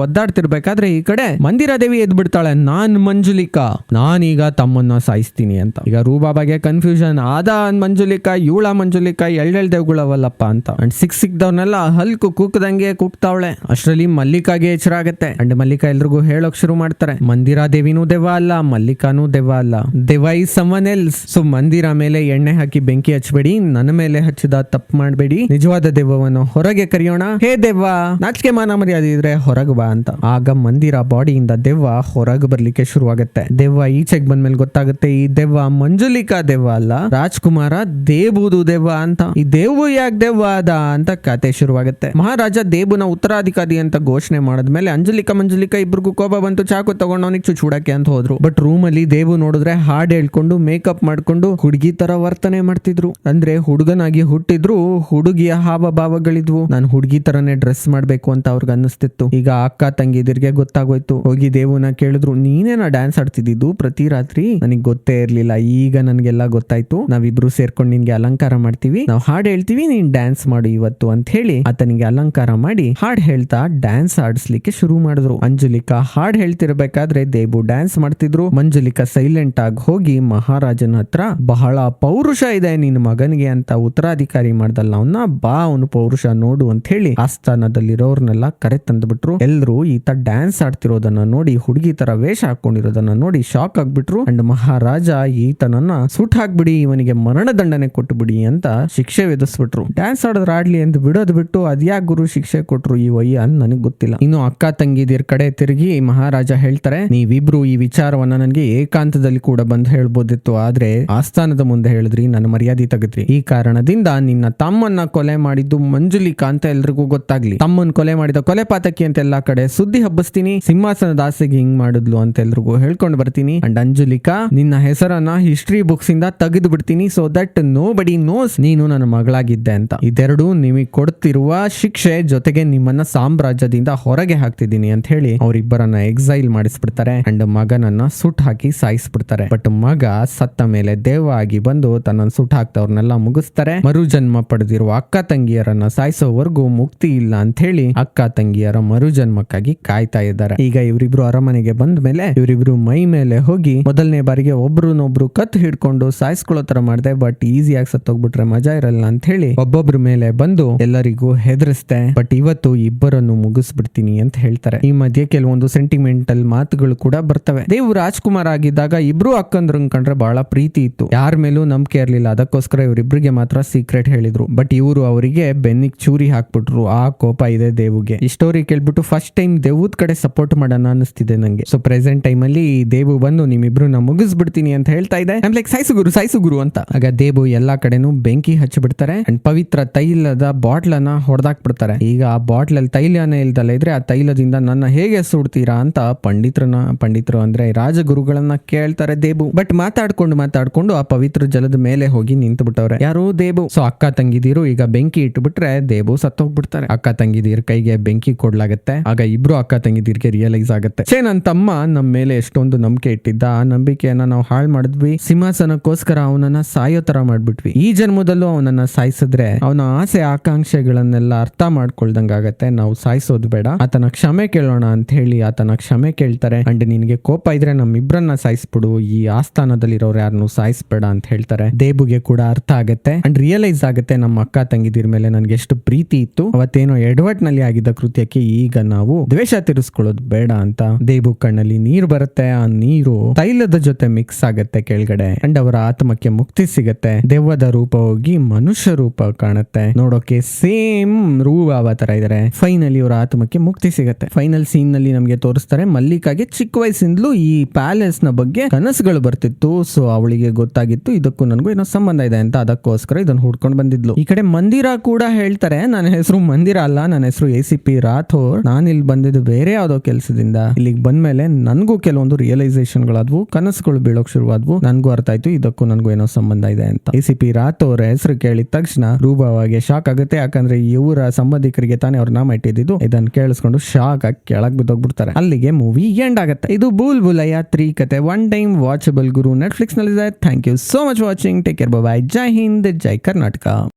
ಒದ್ದಾಡ್ತಿರ್ಬೇಕಾದ್ರೆ ಈ ಕಡೆ ಮಂದಿರ ದೇವಿ ಎದ್ ಬಿಡ್ತಾಳೆ, ನಾನ್ ಮಂಜುಲಿಕಾ. ನಾನೀಗ ತಮ್ಮನ್ನ ಸಾಯಿಸ್ತೀನಿ ಅಂತ. ಈಗ ರೂಬಾಬಾಗೆ ಕನ್ಫ್ಯೂಷನ್ ಆದ ಮಂಜುಲಿಕಾ, ಇವಳ ಮಂಜುಲಿಕಾ ಎಳ್ಳೆಳ್ ದೇವ್ಗಳವಲ್ಲಪ್ಪ ಅಂತ. ಅಂಡ್ ಸಿಕ್ ಸಿಕ್ದವ್ರನ್ನೆಲ್ಲ ಹಲ್ಕು ಕೂಕ್ದಂಗೆ ಕೂಗ್ತಾವಳೆ. ಅಷ್ಟರಲ್ಲಿ ಮಲ್ಲಿಕಾಗೆ ಎಚ್ಚರ ಆಗತ್ತೆ. ಅಂಡ್ ಮಲ್ಲಿಕಾ ಎಲ್ರಿಗೂ ಹೇಳೋಕ್ ಶುರು ಮಾಡ್ತಾರೆ. ಮಂದಿರಾ ದೇವಿನೂ ದೆವ್ವ ಅಲ್ಲ, ಮಲ್ಲಿಕಾನೂ ದೆವ್ವ ಅಲ್ಲ. ದೆವ್ವ ಈ ಸಮನ್ ಎಲ್ಸ್ ಸೊ ಮಂದಿರ ಮೇಲೆ ಎಣ್ಣೆ ಹಾಕಿ ಬೆಂಕಿ ಹಚ್ಚಬೇಡಿ ನನ್ನ ಮೇಲೆ ಹಚ್ಚಿದ ತಪ್ಪು ಮಾಡಬೇಡಿ. ನಿಜವಾದ ದೆವ್ವವನ್ನು ಹೊರಗೆ ಕರೆಯೋಣ. ಹೇ ದೆವ್ವ ನಾಚಿಕೆ ಮಾನ ಮರ್ಯಾದೆ ಇದ್ರೆ ಹೊರಗೆ ಬಾ ಅಂತ. ಆಗ ಮಂದಿರ ಬಾಡಿಯಿಂದ ದೆವ್ವ ಹೊರಗೆ ಬರ್ಲಿಕ್ಕೆ ಶುರುವಾಗುತ್ತೆ. ದೆವ್ವ ಈಚೆಗೆ ಬಂದ್ಮೇಲೆ ಗೊತ್ತಾಗುತ್ತೆ, ಈ ದೆವ್ವ ಮಂಜುಲಿಕಾ ದೆವ್ವ ಅಲ್ಲ, ರಾಜ್ಕುಮಾರ ದೇಬುದು ದೆವ್ವ ಅಂತ. ಈ ದೇವು ಯಾಕೆ ದೆವ್ವ ಅದ ಅಂತ ಕತೆ ಶುರುವಾಗುತ್ತೆ. ಮಹಾರಾಜ ದೇಬುನ ಉತ್ತರಾಧಿಕಾರಿ ಅಂತ ಘೋಷಣೆ ಮಾಡಿದ್ಮೇಲೆ ಅಂಜಲಿಕಾ ಮಂಜುಲಿಕಾ ಇಬ್ರಿಗೂ ಕೋಪ ಬಂತು, ಚಾಕು ತಗೊಂಡವನಿಗೆ ಚುಚ್ಚುಡಕ್ಕೆ ಅಂತ ಹೋದ್ರು. ಬಟ್ ರೂಮ್ ಅಲ್ಲಿ ದೇವು ನೋಡಿದ್ರೆ ಹಾಡ್ ಹೇಳ್ಕೊಂಡು ಮೇಕಪ್ ಮಾಡ್ಕೊಂಡು ಹುಡುಗಿ ತರ ವರ್ತನೆ ಮಾಡ್ತಿದ್ರು. ಅಂದ್ರೆ ಹುಡುಗನಾಗಿ ಹುಟ್ಟಿದ್ರು ಹುಡುಗಿಯ ಹಾವ ಭಾವಗಳಿದ್ವು ನಾನು ಹುಡುಗಿ ತರನೇ ಡ್ರೆಸ್ ಮಾಡ್ಬೇಕು ಅಂತ ಅವ್ರಿಗೆ ಅನ್ನಿಸ್ತಿತ್ತು. ಈಗ ಅಕ್ಕ ತಂಗಿದಿರ್ಗೆ ಗೊತ್ತಾಗೋಯ್ತು. ಹೋಗಿ ದೇವುನ ಕೇಳಿದ್ರು ನೀನೇನ ಡ್ಯಾನ್ಸ್ ಆಡ್ತಿದ್ದು ಪ್ರತಿ ರಾತ್ರಿ? ನನಗೆ ಗೊತ್ತೇ ಇರ್ಲಿಲ್ಲ. ಈಗ ನನ್ಗೆಲ್ಲ ಗೊತ್ತಾಯ್ತು. ನಾವಿಬ್ರು ಸೇರ್ಕೊಂಡು ನಿನ್ಗೆ ಅಲಂಕಾರ ಮಾಡ್ತೀವಿ. ನಾವು ಹಾಡ್ ಹೇಳ್ತೀವಿ, ನೀನ್ ಡ್ಯಾನ್ಸ್ ಮಾಡು ಇವತ್ತು ಅಂತ ಹೇಳಿ ಆತನಿಗೆ ಅಲಂಕಾರ ಮಾಡಿ ಹಾಡ್ ಹೇಳ್ತಾ ಡ್ಯಾನ್ಸ್ ಆಡಿಸ್ಲಿಕ್ಕೆ ಶುರು ಮಾಡಿದ್ರು. ಅಂಜಲಿಕಾ ಹಾಡ್ ಹೇಳ್ತಿರ್ಬೇಕಾದ್ರೆ ದೇಬು ಡ್ಯಾನ್ಸ್ ಮಾಡ್ತಿದ್ರು. ಮಂಜುಲಿಕಾ ಸೈಲೆಂಟ್ ಆಗಿ ಹೋಗಿ ಮಹಾರಾಜನ ಹತ್ರ, ಬಹಳ ಪೌರುಷ ಇದೆ ನಿನ್ ಮಗನಿಗೆ ಅಂತ ಉತ್ತರಾಧಿಕಾರಿ ಮಾಡ್ದಲ್ಲ ಅವನ್ನ ಬಾ ಅವನು ಪೌರುಷ ನೋಡು ಅಂತ ಹೇಳಿ ಆಸ್ಥಾನದಲ್ಲಿರೋರ್ನೆಲ್ಲ ಕರೆ ತಂದ್ಬಿಟ್ರು ಎಲ್ರು ಈತ ಡ್ಯಾನ್ಸ್ ಆಡ್ತಿರೋದನ್ನ ನೋಡಿ, ಹುಡುಗಿ ತರ ವೇಷ ಹಾಕೊಂಡಿರೋದನ್ನ ನೋಡಿ ಶಾಕ್ ಆಗ್ಬಿಟ್ರು. ಅಂಡ್ ಮಹಾರಾಜ ಈತನನ್ನ ಸುಟ್ ಹಾಕ್ಬಿಡಿ, ಇವನಿಗೆ ಮರಣ ದಂಡನೆ ಕೊಟ್ಟು ಬಿಡಿ ಅಂತ ಶಿಕ್ಷೆ ವಿಧಿಸ್ಬಿಟ್ರು. ಡ್ಯಾನ್ಸ್ ಆಡೋದ್ರ ಆಡ್ಲಿ ಅಂತ ಬಿಡೋದ್ ಬಿಟ್ಟು ಅದ್ಯಾಕ್ ಗುರು ಶಿಕ್ಷೆ ಕೊಟ್ರು ಈ ವಯ್ಯ ಅಂತ ನನಗೆ ಗೊತ್ತಿಲ್ಲ. ಇನ್ನು ಅಕ್ಕ ತಂಗಿದಿರ್ ಕಡೆ ತಿರುಗಿ ಮಹಾರಾಜ ಹೇಳ್ತಾರೆ, ನೀವಿಬ್ರು ಈ ವಿಚಾರವನ್ನ ನನಗೆ ಏಕಾಂತದಲ್ಲಿ ಕೂಡ ಬಂದು ಹೇಳ್ಬೋದಿತ್ತು. ಆದ್ರೆ ಆಸ್ಥಾನದ ಮುಂದೆ ಹೇಳಿದ್ರಿ, ನನ್ನ ಮರ್ಯಾದೆ ತೆಗೆದ್ರಿ. ಈ ಕಾರಣದಿಂದ ನಿನ್ನ ತಮ್ಮನ್ನ ಕೊಲೆ ಮಾಡಿದ್ದು ಮಂಜುಲಿಕಾ ಅಂತ ಎಲ್ರಿಗೂ ಗೊತ್ತಾಗ್ಲಿ. ತಮ್ಮನ್ ಕೊಲೆ ಮಾಡಿದ ಕೊಲೆ ಪಾತಕಿ ಅಂತ ಎಲ್ಲಾ ಕಡೆ ಸುದ್ದಿ ಹಬ್ಬಿಸ್ತೀನಿ. ಸಿಂಹಾಸನದ ಆಸೆಗೆ ಹಿಂಗ್ ಮಾಡಿದ್ಲು ಅಂತ ಎಲ್ರಿಗೂ ಹೇಳ್ಕೊಂಡು ಬರ್ತೀನಿ. ಅಂಡ್ ಅಂಜುಲಿಕಾ, ನಿನ್ನ ಹೆಸರನ್ನ ಹಿಸ್ಟ್ರಿ ಬುಕ್ಸ್ ಇಂದ ತೆಗೆದು ಬಿಡ್ತೀನಿ so that nobody knows ನೀನು ನನ್ನ ಮಗಳಾಗಿದ್ದೆ ಅಂತ. ಇದೆರಡು ನಿಮಗೆ ಕೊಡ್ತಿರುವ ಶಿಕ್ಷೆ ಜೊತೆಗೆ ನಿಮ್ಮನ್ನ ಸಾಮ್ರಾಜ್ಯದಿಂದ ಹೊರಗೆ ಹಾಕ್ತಿದ್ದೀನಿ ಅಂತ ಹೇಳಿ ಅವರಿಬ್ಬರನ್ನ ಎಕ್ಸೈಲ್ ಮಾಡಿಸ್ಬಿಡ್ತಾರೆ. ಅಂಡ್ ಮಗನನ್ನ ಸುಟ್ ಹಾಕಿ ಸಾಯಿಸ್ಬಿಡ್ತಾರೆ. ಬಟ್ ಮಗ ಸತ್ತ ಮೇಲೆ ದೇವ ಆಗಿ ಬಂದು ತನ್ನ ಸುಟ್ ಹಾಕ್ತವ್ರನ್ನೆಲ್ಲ ಮುಗಿಸ್ತಾರೆ. ಮರುಜನ್ಮ ಪಡೆದಿರುವ ಅಕ್ಕ ತಂಗಿಯರನ್ನ ಸಾಯಿಸೋವರೆಗೂ ಮುಕ್ತಿ ಇಲ್ಲ ಅಂತ ಹೇಳಿ ಅಕ್ಕ ತಂಗಿಯರ ಮರುಜನ್ಮಕ್ಕಾಗಿ ಕಾಯ್ತಾ ಇದ್ದಾರೆ. ಈಗ ಇವರಿಬ್ರು ಅರಮನೆಗೆ ಬಂದ ಮೇಲೆ ಇವರಿಬ್ರು ಮೈ ಮೇಲೆ ಹೋಗಿ ಮೊದಲನೇ ಬಾರಿಗೆ ಒಬ್ರನ್ನೊಬ್ರು ಕತ್ ಹಿಡ್ಕೊಂಡು ಸಾಯಿಸ್ಕೊಳ್ಳೋ ತರ ಮಾಡಿದೆ ಬಟ್ ಈಸಿಯಾಗಿ ಸತ್ತೋಗ್ಬಿಟ್ರೆ ಮಜಾ ಇರಲ್ಲ ಅಂತ ಹೇಳಿ ಒಬ್ಬೊಬ್ರ ಮೇಲೆ ಬಂದು ಎಲ್ಲರಿಗೂ ಹೆದರಿಸ್ತೆ ಬಟ್ ಇವತ್ತು ಇಬ್ಬರನ್ನು ಮುಗಿಸ್ಬಿಡ್ತೀನಿ ಅಂತ ಹೇಳ್ತಾರೆ. ಈ ಮಧ್ಯೆ ಕೆಲವೊಂದು ಸೆಂಟಿಮೆಂಟಲ್ ಮಾತುಗಳು ಕೂಡ ಬರ್ತವೆ. ದೇವ್ ರಾಜ್ಕುಮಾರ್ ಆಗಿದ್ದಾಗ ಇಬ್ರು ಅಕ್ಕಂದ್ರಂಗ್ ಕಂಡ್ರೆ ಬಹಳ ಪ್ರೀತಿ ಇತ್ತು. ಯಾರ ಮೇಲೂ ನಂಬಿಕೆ ಇರಲಿಲ್ಲ. ಅದಕ್ಕೋಸ್ಕರ ಇವರಿಬ್ರಿಗೆ ಮಾತ್ರ ಸೀಕ್ರೆಟ್ ಹೇಳಿದ್ರು. ಬಟ್ ಇವರು ಅವರಿಗೆ ಬೆನ್ನಿಗ್ ಚೂರಿ ಹಾಕ್ಬಿಟ್ರು. ಆ ಕೋಪ ಇದೆ ದೇವುಗೆ. ಈ ಸ್ಟೋರಿ ಕೇಳ್ಬಿಟ್ಟು ಫಸ್ಟ್ ಟೈಮ್ ದೇವುದ್ ಕಡೆ ಸಪೋರ್ಟ್ ಮಾಡೋಣ ಅನಿಸ್ತಿದೆ ನಂಗೆ. ಸೊ ಪ್ರೆಸೆಂಟ್ ಟೈಮ್ ಅಲ್ಲಿ ದೇವು ಬಂದು ನಿಮ್ಮಿಬ್ರನ್ನ ಮುಗಿಸ್ಬಿಡ್ತೀನಿ ಅಂತ ಹೇಳ್ತಾ ಇದೆ. ಐಮ್ ಲೈಕ್ ಸಾಯಿಸು ಗುರು ಸಾಯಿಸು ಗುರು ಅಂತ. ಆಗ ದೇವು ಎಲ್ಲಾ ಕಡೆನೂ ಬೆಂಕಿ ಹಚ್ಚಿಬಿಡ್ತಾರೆ. ಅಂಡ್ ಪವಿತ್ರ ತೈಲದ ಬಾಟ್ಲನ್ನ ಹೊಡೆದಾಕ್ಬಿಡ್ತಾರೆ. ಈಗ ಆ ಬಾಟ್ಲ್ ಅಲ್ಲಿ ತೈಲನೇ ಇಲ್ದಲ್ಲ ಇದ್ರೆ ಆ ತೈಲದಿಂದ ನನ್ನ ಹೇಗೆ ಸುಡ್ತೀರಾ ಅಂತ ಪಂಡಿತ್ರನ, ಪಂಡಿತರು ಅಂದ್ರೆ ರಾಜಗುರುಗಳನ್ನ ಕೇಳ್ತಾರೆ ದೇಬು ಬಟ್ ಮಾತಾಡ್ಕೊಂಡು ಮಾತಾಡ್ಕೊಂಡು ಆ ಪವಿತ್ರ ಜಲದ ಮೇಲೆ ಹೋಗಿ ನಿಂತು ಬಿಟ್ಟವ್ರೆ ಯಾರು ದೇಬು ಸೊ ಅಕ್ಕ ತಂಗಿದಿರು ಈಗ ಬೆಂಕಿ ಇಟ್ಬಿಟ್ರೆ ದೇಬು ಸತ್ತೋಗ್ಬಿಡ್ತಾರೆ. ಅಕ್ಕ ತಂಗಿದಿರ್ ಕೈಗೆ ಬೆಂಕಿ ಕೊಡ್ಲಾಗತ್ತೆ. ಆಗ ಇಬ್ರು ಅಕ್ಕ ತಂಗಿದಿರ್ಗೆ ರಿಯಲೈಸ್ ಆಗುತ್ತೆ. ಛೇ ನನ್ನ ತಮ್ಮ ನಮ್ಮ ಮೇಲೆ ಎಷ್ಟೊಂದು ನಂಬಿಕೆ ಇಟ್ಟಿದ್ದ. ಆ ನಂಬಿಕೆಯನ್ನ ನಾವು ಹಾಳು ಮಾಡಿದ್ವಿ. ಸಿಂಹಾಸನಕ್ಕೋಸ್ಕರ ಅವನನ್ನ ಸಾಯೋ ತರ ಮಾಡ್ಬಿಟ್ವಿ. ಈ ಜನ್ಮದಲ್ಲೂ ಅವನನ್ನ ಸಾಯಿಸಿದ್ರೆ ಅವನ ಆಸೆ, ಆಕಾಂಕ್ಷೆಗಳನ್ನೆಲ್ಲ ಅರ್ಥ ಮಾಡ್ಕೊಳ್ದಂಗಾಗತ್ತೆ ನಾವು ಸಾಯಿಸೋದು ಬೇಡ. ಆತನ ಕ್ಷಮೆ ಕೇಳೋಣ ಅಂತ ಹೇಳಿ ಆತನ ಕ್ಷಮೆ ಕೇಳ್ತಾರೆ. ಅಂಡ್ ನಿನಗೆ ಕೋಪ ಇದ್ರೆ ನಮ್ಮಿಬ್ರನ್ನ ಸಾಯಿಸ್ಬಿಡು. ಈ ಆಸ್ಥಾನದಲ್ಲಿರೋರು ಯಾರನ್ನು ಸಾಯಿಸ್ಬೇಡ ಅಂತ ಹೇಳ್ತಾರೆ. ದೇಬುಗೆ ಕೂಡ ಅರ್ಥ ಆಗತ್ತೆ. ಅಂಡ್ ರಿಯಲೈಸ್ ಆಗುತ್ತೆ ನಮ್ಮ ಅಕ್ಕ ತಂಗಿದಿರ ಮೇಲೆ ನನ್ಗೆ ಎಷ್ಟು ಪ್ರೀತಿ ಇತ್ತು. ಅವತ್ತೇನೋ ಎಡವಟ್ನಲ್ಲಿ ಆಗಿದ್ದ ಕೃತ್ಯಕ್ಕೆ ಈಗ ನಾವು ದ್ವೇಷ ತಿರ್ಸ್ಕೊಳ್ಳೋದು ಬೇಡ ಅಂತ ದೇಬು ಕಣ್ಣಲ್ಲಿ ನೀರು ಬರುತ್ತೆ. ಆ ನೀರು ತೈಲದ ಜೊತೆ ಮಿಕ್ಸ್ ಆಗತ್ತೆ ಕೆಳಗಡೆ. ಅಂಡ್ ಅವರ ಆತ್ಮಕ್ಕೆ ಮುಕ್ತಿ ಸಿಗತ್ತೆ. ದೆವ್ವದ ರೂಪ ಹೋಗಿ ಮನುಷ್ಯ ರೂಪ ಕಾಣುತ್ತೆ. ನೋಡೋಕೆ ಸೇಮ್ ರೂಪ ತರ ಇದಾರೆ. ಫೈನಲಿ ಅವರ ಆತ್ಮಕ್ಕೆ ಮುಕ್ತಿ ಸಿಗತ್ತೆ. ಫೈನಲ್ ಸೀನ್ನಲ್ಲಿ ನಮಗೆ ತೋರಿಸ್ತಾರೆ, ಮಲ್ಲಿಕಾಗೆ ಚಿಕ್ಕ ವಯಸ್ಸಿಂದಲೂ ಈ ಪ್ಯಾಲೇಸ್ನ ಬಗ್ಗೆ ಕನಸುಗಳು ಬರ್ತಿತ್ತು. ಸೊ ಅವಳಿಗೆ ಗೊತ್ತಾಗಿತ್ತು, ಇದಕ್ಕೂ ನನಗೂ ಏನೋ ಸಂಬಂಧ ಇದೆ ಅಂತ ಅದಕ್ಕೋಸ್ಕರ ಇದನ್ನ ಹುಡ್ಕೊಂಡು ಬಂದಿದ್ಲು. ಈ ಕಡೆ ಮಂದಿರ ಕೂಡ ಹೇಳ್ತಾರೆ, ನನ್ನ ಹೆಸರು ಮಂದಿರ ಅಲ್ಲ, ನನ್ನ ಹೆಸರು ಎ ಸಿ ಪಿ ರಾಥೋರ್. ನಾನು ಇಲ್ಲಿ ಬಂದಿದ್ದು ಬೇರೆ ಯಾವುದೋ ಕೆಲಸದಿಂದ ಇಲ್ಲಿಗೆ ಬಂದ್ಮೇಲೆ ನನಗೂ ಕೆಲವೊಂದು ರಿಯಲೈಸೇಷನ್ ಗಳಾದ್ವು ಕನಸುಗಳು ಬೀಳೋಕ್ ಶುರುವಾದ್ವು. ನನಗೂ ಅರ್ಥ ಆಯ್ತು, ಇದಕ್ಕೂ ನನಗೂ ಏನೋ ಸಂಬಂಧ ಇದೆ ಅಂತ. ಎ ಸಿ ಪಿ ಅವ್ರ ಹೆಸರು ಕೇಳಿದ ತಕ್ಷಣ ರೂಪವಾಗಿ ಶಾಕ್ ಆಗುತ್ತೆ. ಯಾಕಂದ್ರೆ ಇವರ ಸಂಬಂಧಿಕರಿಗೆ ತಾನೇ ಅವ್ರ ನಾಮ ಇಟ್ಟಿದ್ದು. ಇದನ್ನ ಕೇಳಿಸ್ಕೊಂಡು ಶಾಕ್ ಆಗಿ ಕೆಳಗ್ ಬಿದ್ದೋಗ್ಬಿಡ್ತಾರೆ. ಅಲ್ಲಿಗೆ ಮೂವಿ ಎಂಡ್ ಆಗುತ್ತೆ. ಇದು ಬೂಲ್ ಬುಲಯ್ಯ ತ್ರೀ ಕತೆ ಒನ್ ಟೈಮ್ ವಾಚಬಲ್ ಗುರು ನೆಟ್ಫ್ಲಿಕ್ಸ್ನಲ್ಲಿ thank you so much watching take care bye Jai Hind, Jai Karnataka.